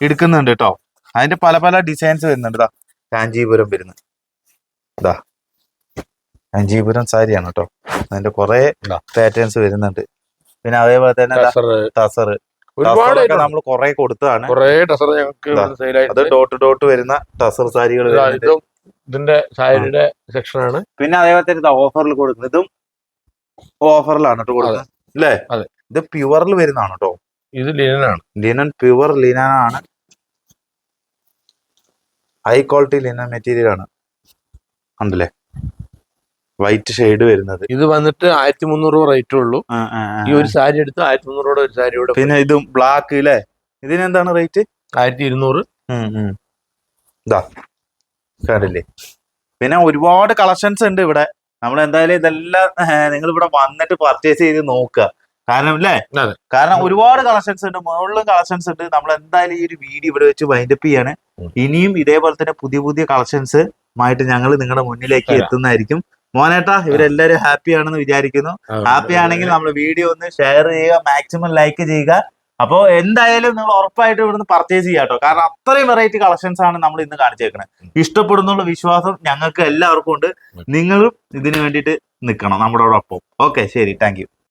എടുക്കുന്നുണ്ട് കേട്ടോ അതിന്റെ പല പല ഡിസൈൻസ് വരുന്നുണ്ട് ഇതാ. കാഞ്ചീപുരം വരുന്നത്. ഇതാ. കാഞ്ചീപുരം സാരിയാണ് കേട്ടോ. അതിന്റെ കുറെ പാറ്റേൺസ് വരുന്നുണ്ട്. പിന്നെ അതേപോലെ തന്നെ ടസർ നമ്മൾ കുറെ കൊടുത്തതാണ്. അത് ഡോട്ട് ഡോട്ട് വരുന്ന ടസർ സാരികൾ ഇതിന്റെ സാരിയുടെ സെക്ഷൻ ആണ്. പിന്നെ അതേപോലെ തന്നെ ഓഫറിൽ കൊടുക്കുന്നത്. ഇതും ഓഫറിലാണ് കേട്ടോ കൊടുക്കുന്നത്. അല്ലേ ഇത് പ്യുവറിൽ വരുന്നതാണ് കേട്ടോ. ഇത് ലിനനാണ് ലിനൻ പ്യുവർ ലിനൻ ആണ്. ഹൈ ക്വാളിറ്റി ലിനൻ മെറ്റീരിയൽ ആണ്. ഉണ്ടല്ലേ? വൈറ്റ് ഷെയ്ഡ് വരുന്നത്. ഇത് വന്നിട്ട് ആയിരത്തി മുന്നൂറ് രൂപ റേറ്റേ ഉള്ളൂ. ഈ ഒരു സാരി എടുത്ത് ആയിരത്തി മുന്നൂറ് രൂപയുടെ ഒരു സാരി ഇവിടെ പിന്നെ ഇതും ബ്ലാക്ക് അല്ലേ ഇതിനെന്താണ് റേറ്റ് ആയിരത്തി ഇരുന്നൂറ് ഇതാ കണ്ടില്ലേ? പിന്നെ ഒരുപാട് കളക്ഷൻസ് ഉണ്ട് ഇവിടെ. നമ്മൾ എന്തായാലും ഇതെല്ലാം നിങ്ങൾ ഇവിടെ വന്നിട്ട് പർച്ചേസ് ചെയ്ത് നോക്കുക. കാരണം അല്ലേ കാരണം ഒരുപാട് കളക്ഷൻസ് ഉണ്ട്. മുകളിലും കളക്ഷൻസ് ഉണ്ട്. നമ്മൾ എന്തായാലും ഈ ഒരു വീഡിയോ ഇവിടെ വെച്ച് വൈൻഡപ്പ് ചെയ്യാണ്. ഇനിയും ഇതേപോലെ തന്നെ പുതിയ പുതിയ കളക്ഷൻസ് ആയിട്ട് ഞങ്ങൾ നിങ്ങളുടെ മുന്നിലേക്ക് എത്തുന്നതായിരിക്കും. മോനേട്ടാ ഇവരെല്ലാരും ഹാപ്പി ആണെന്ന് വിചാരിക്കുന്നു. ഹാപ്പി ആണെങ്കിൽ നമ്മൾ വീഡിയോ ഒന്ന് ഷെയർ ചെയ്യുക മാക്സിമം ലൈക്ക് ചെയ്യുക. അപ്പോൾ എന്തായാലും നിങ്ങൾ ഉറപ്പായിട്ട് ഇവിടുന്ന് പർച്ചേസ് ചെയ്യാം കേട്ടോ കാരണം അത്രയും വെറൈറ്റി കളക്ഷൻസ് ആണ് നമ്മൾ ഇന്ന് കാണിച്ചേക്കുന്നത് ഇഷ്ടപ്പെടുന്നുള്ള വിശ്വാസം ഞങ്ങൾക്ക് എല്ലാവർക്കും ഉണ്ട്. നിങ്ങളും ഇതിനു വേണ്ടിയിട്ട് നിൽക്കണം നമ്മുടെ ഒപ്പം ഓക്കെ ശരി താങ്ക്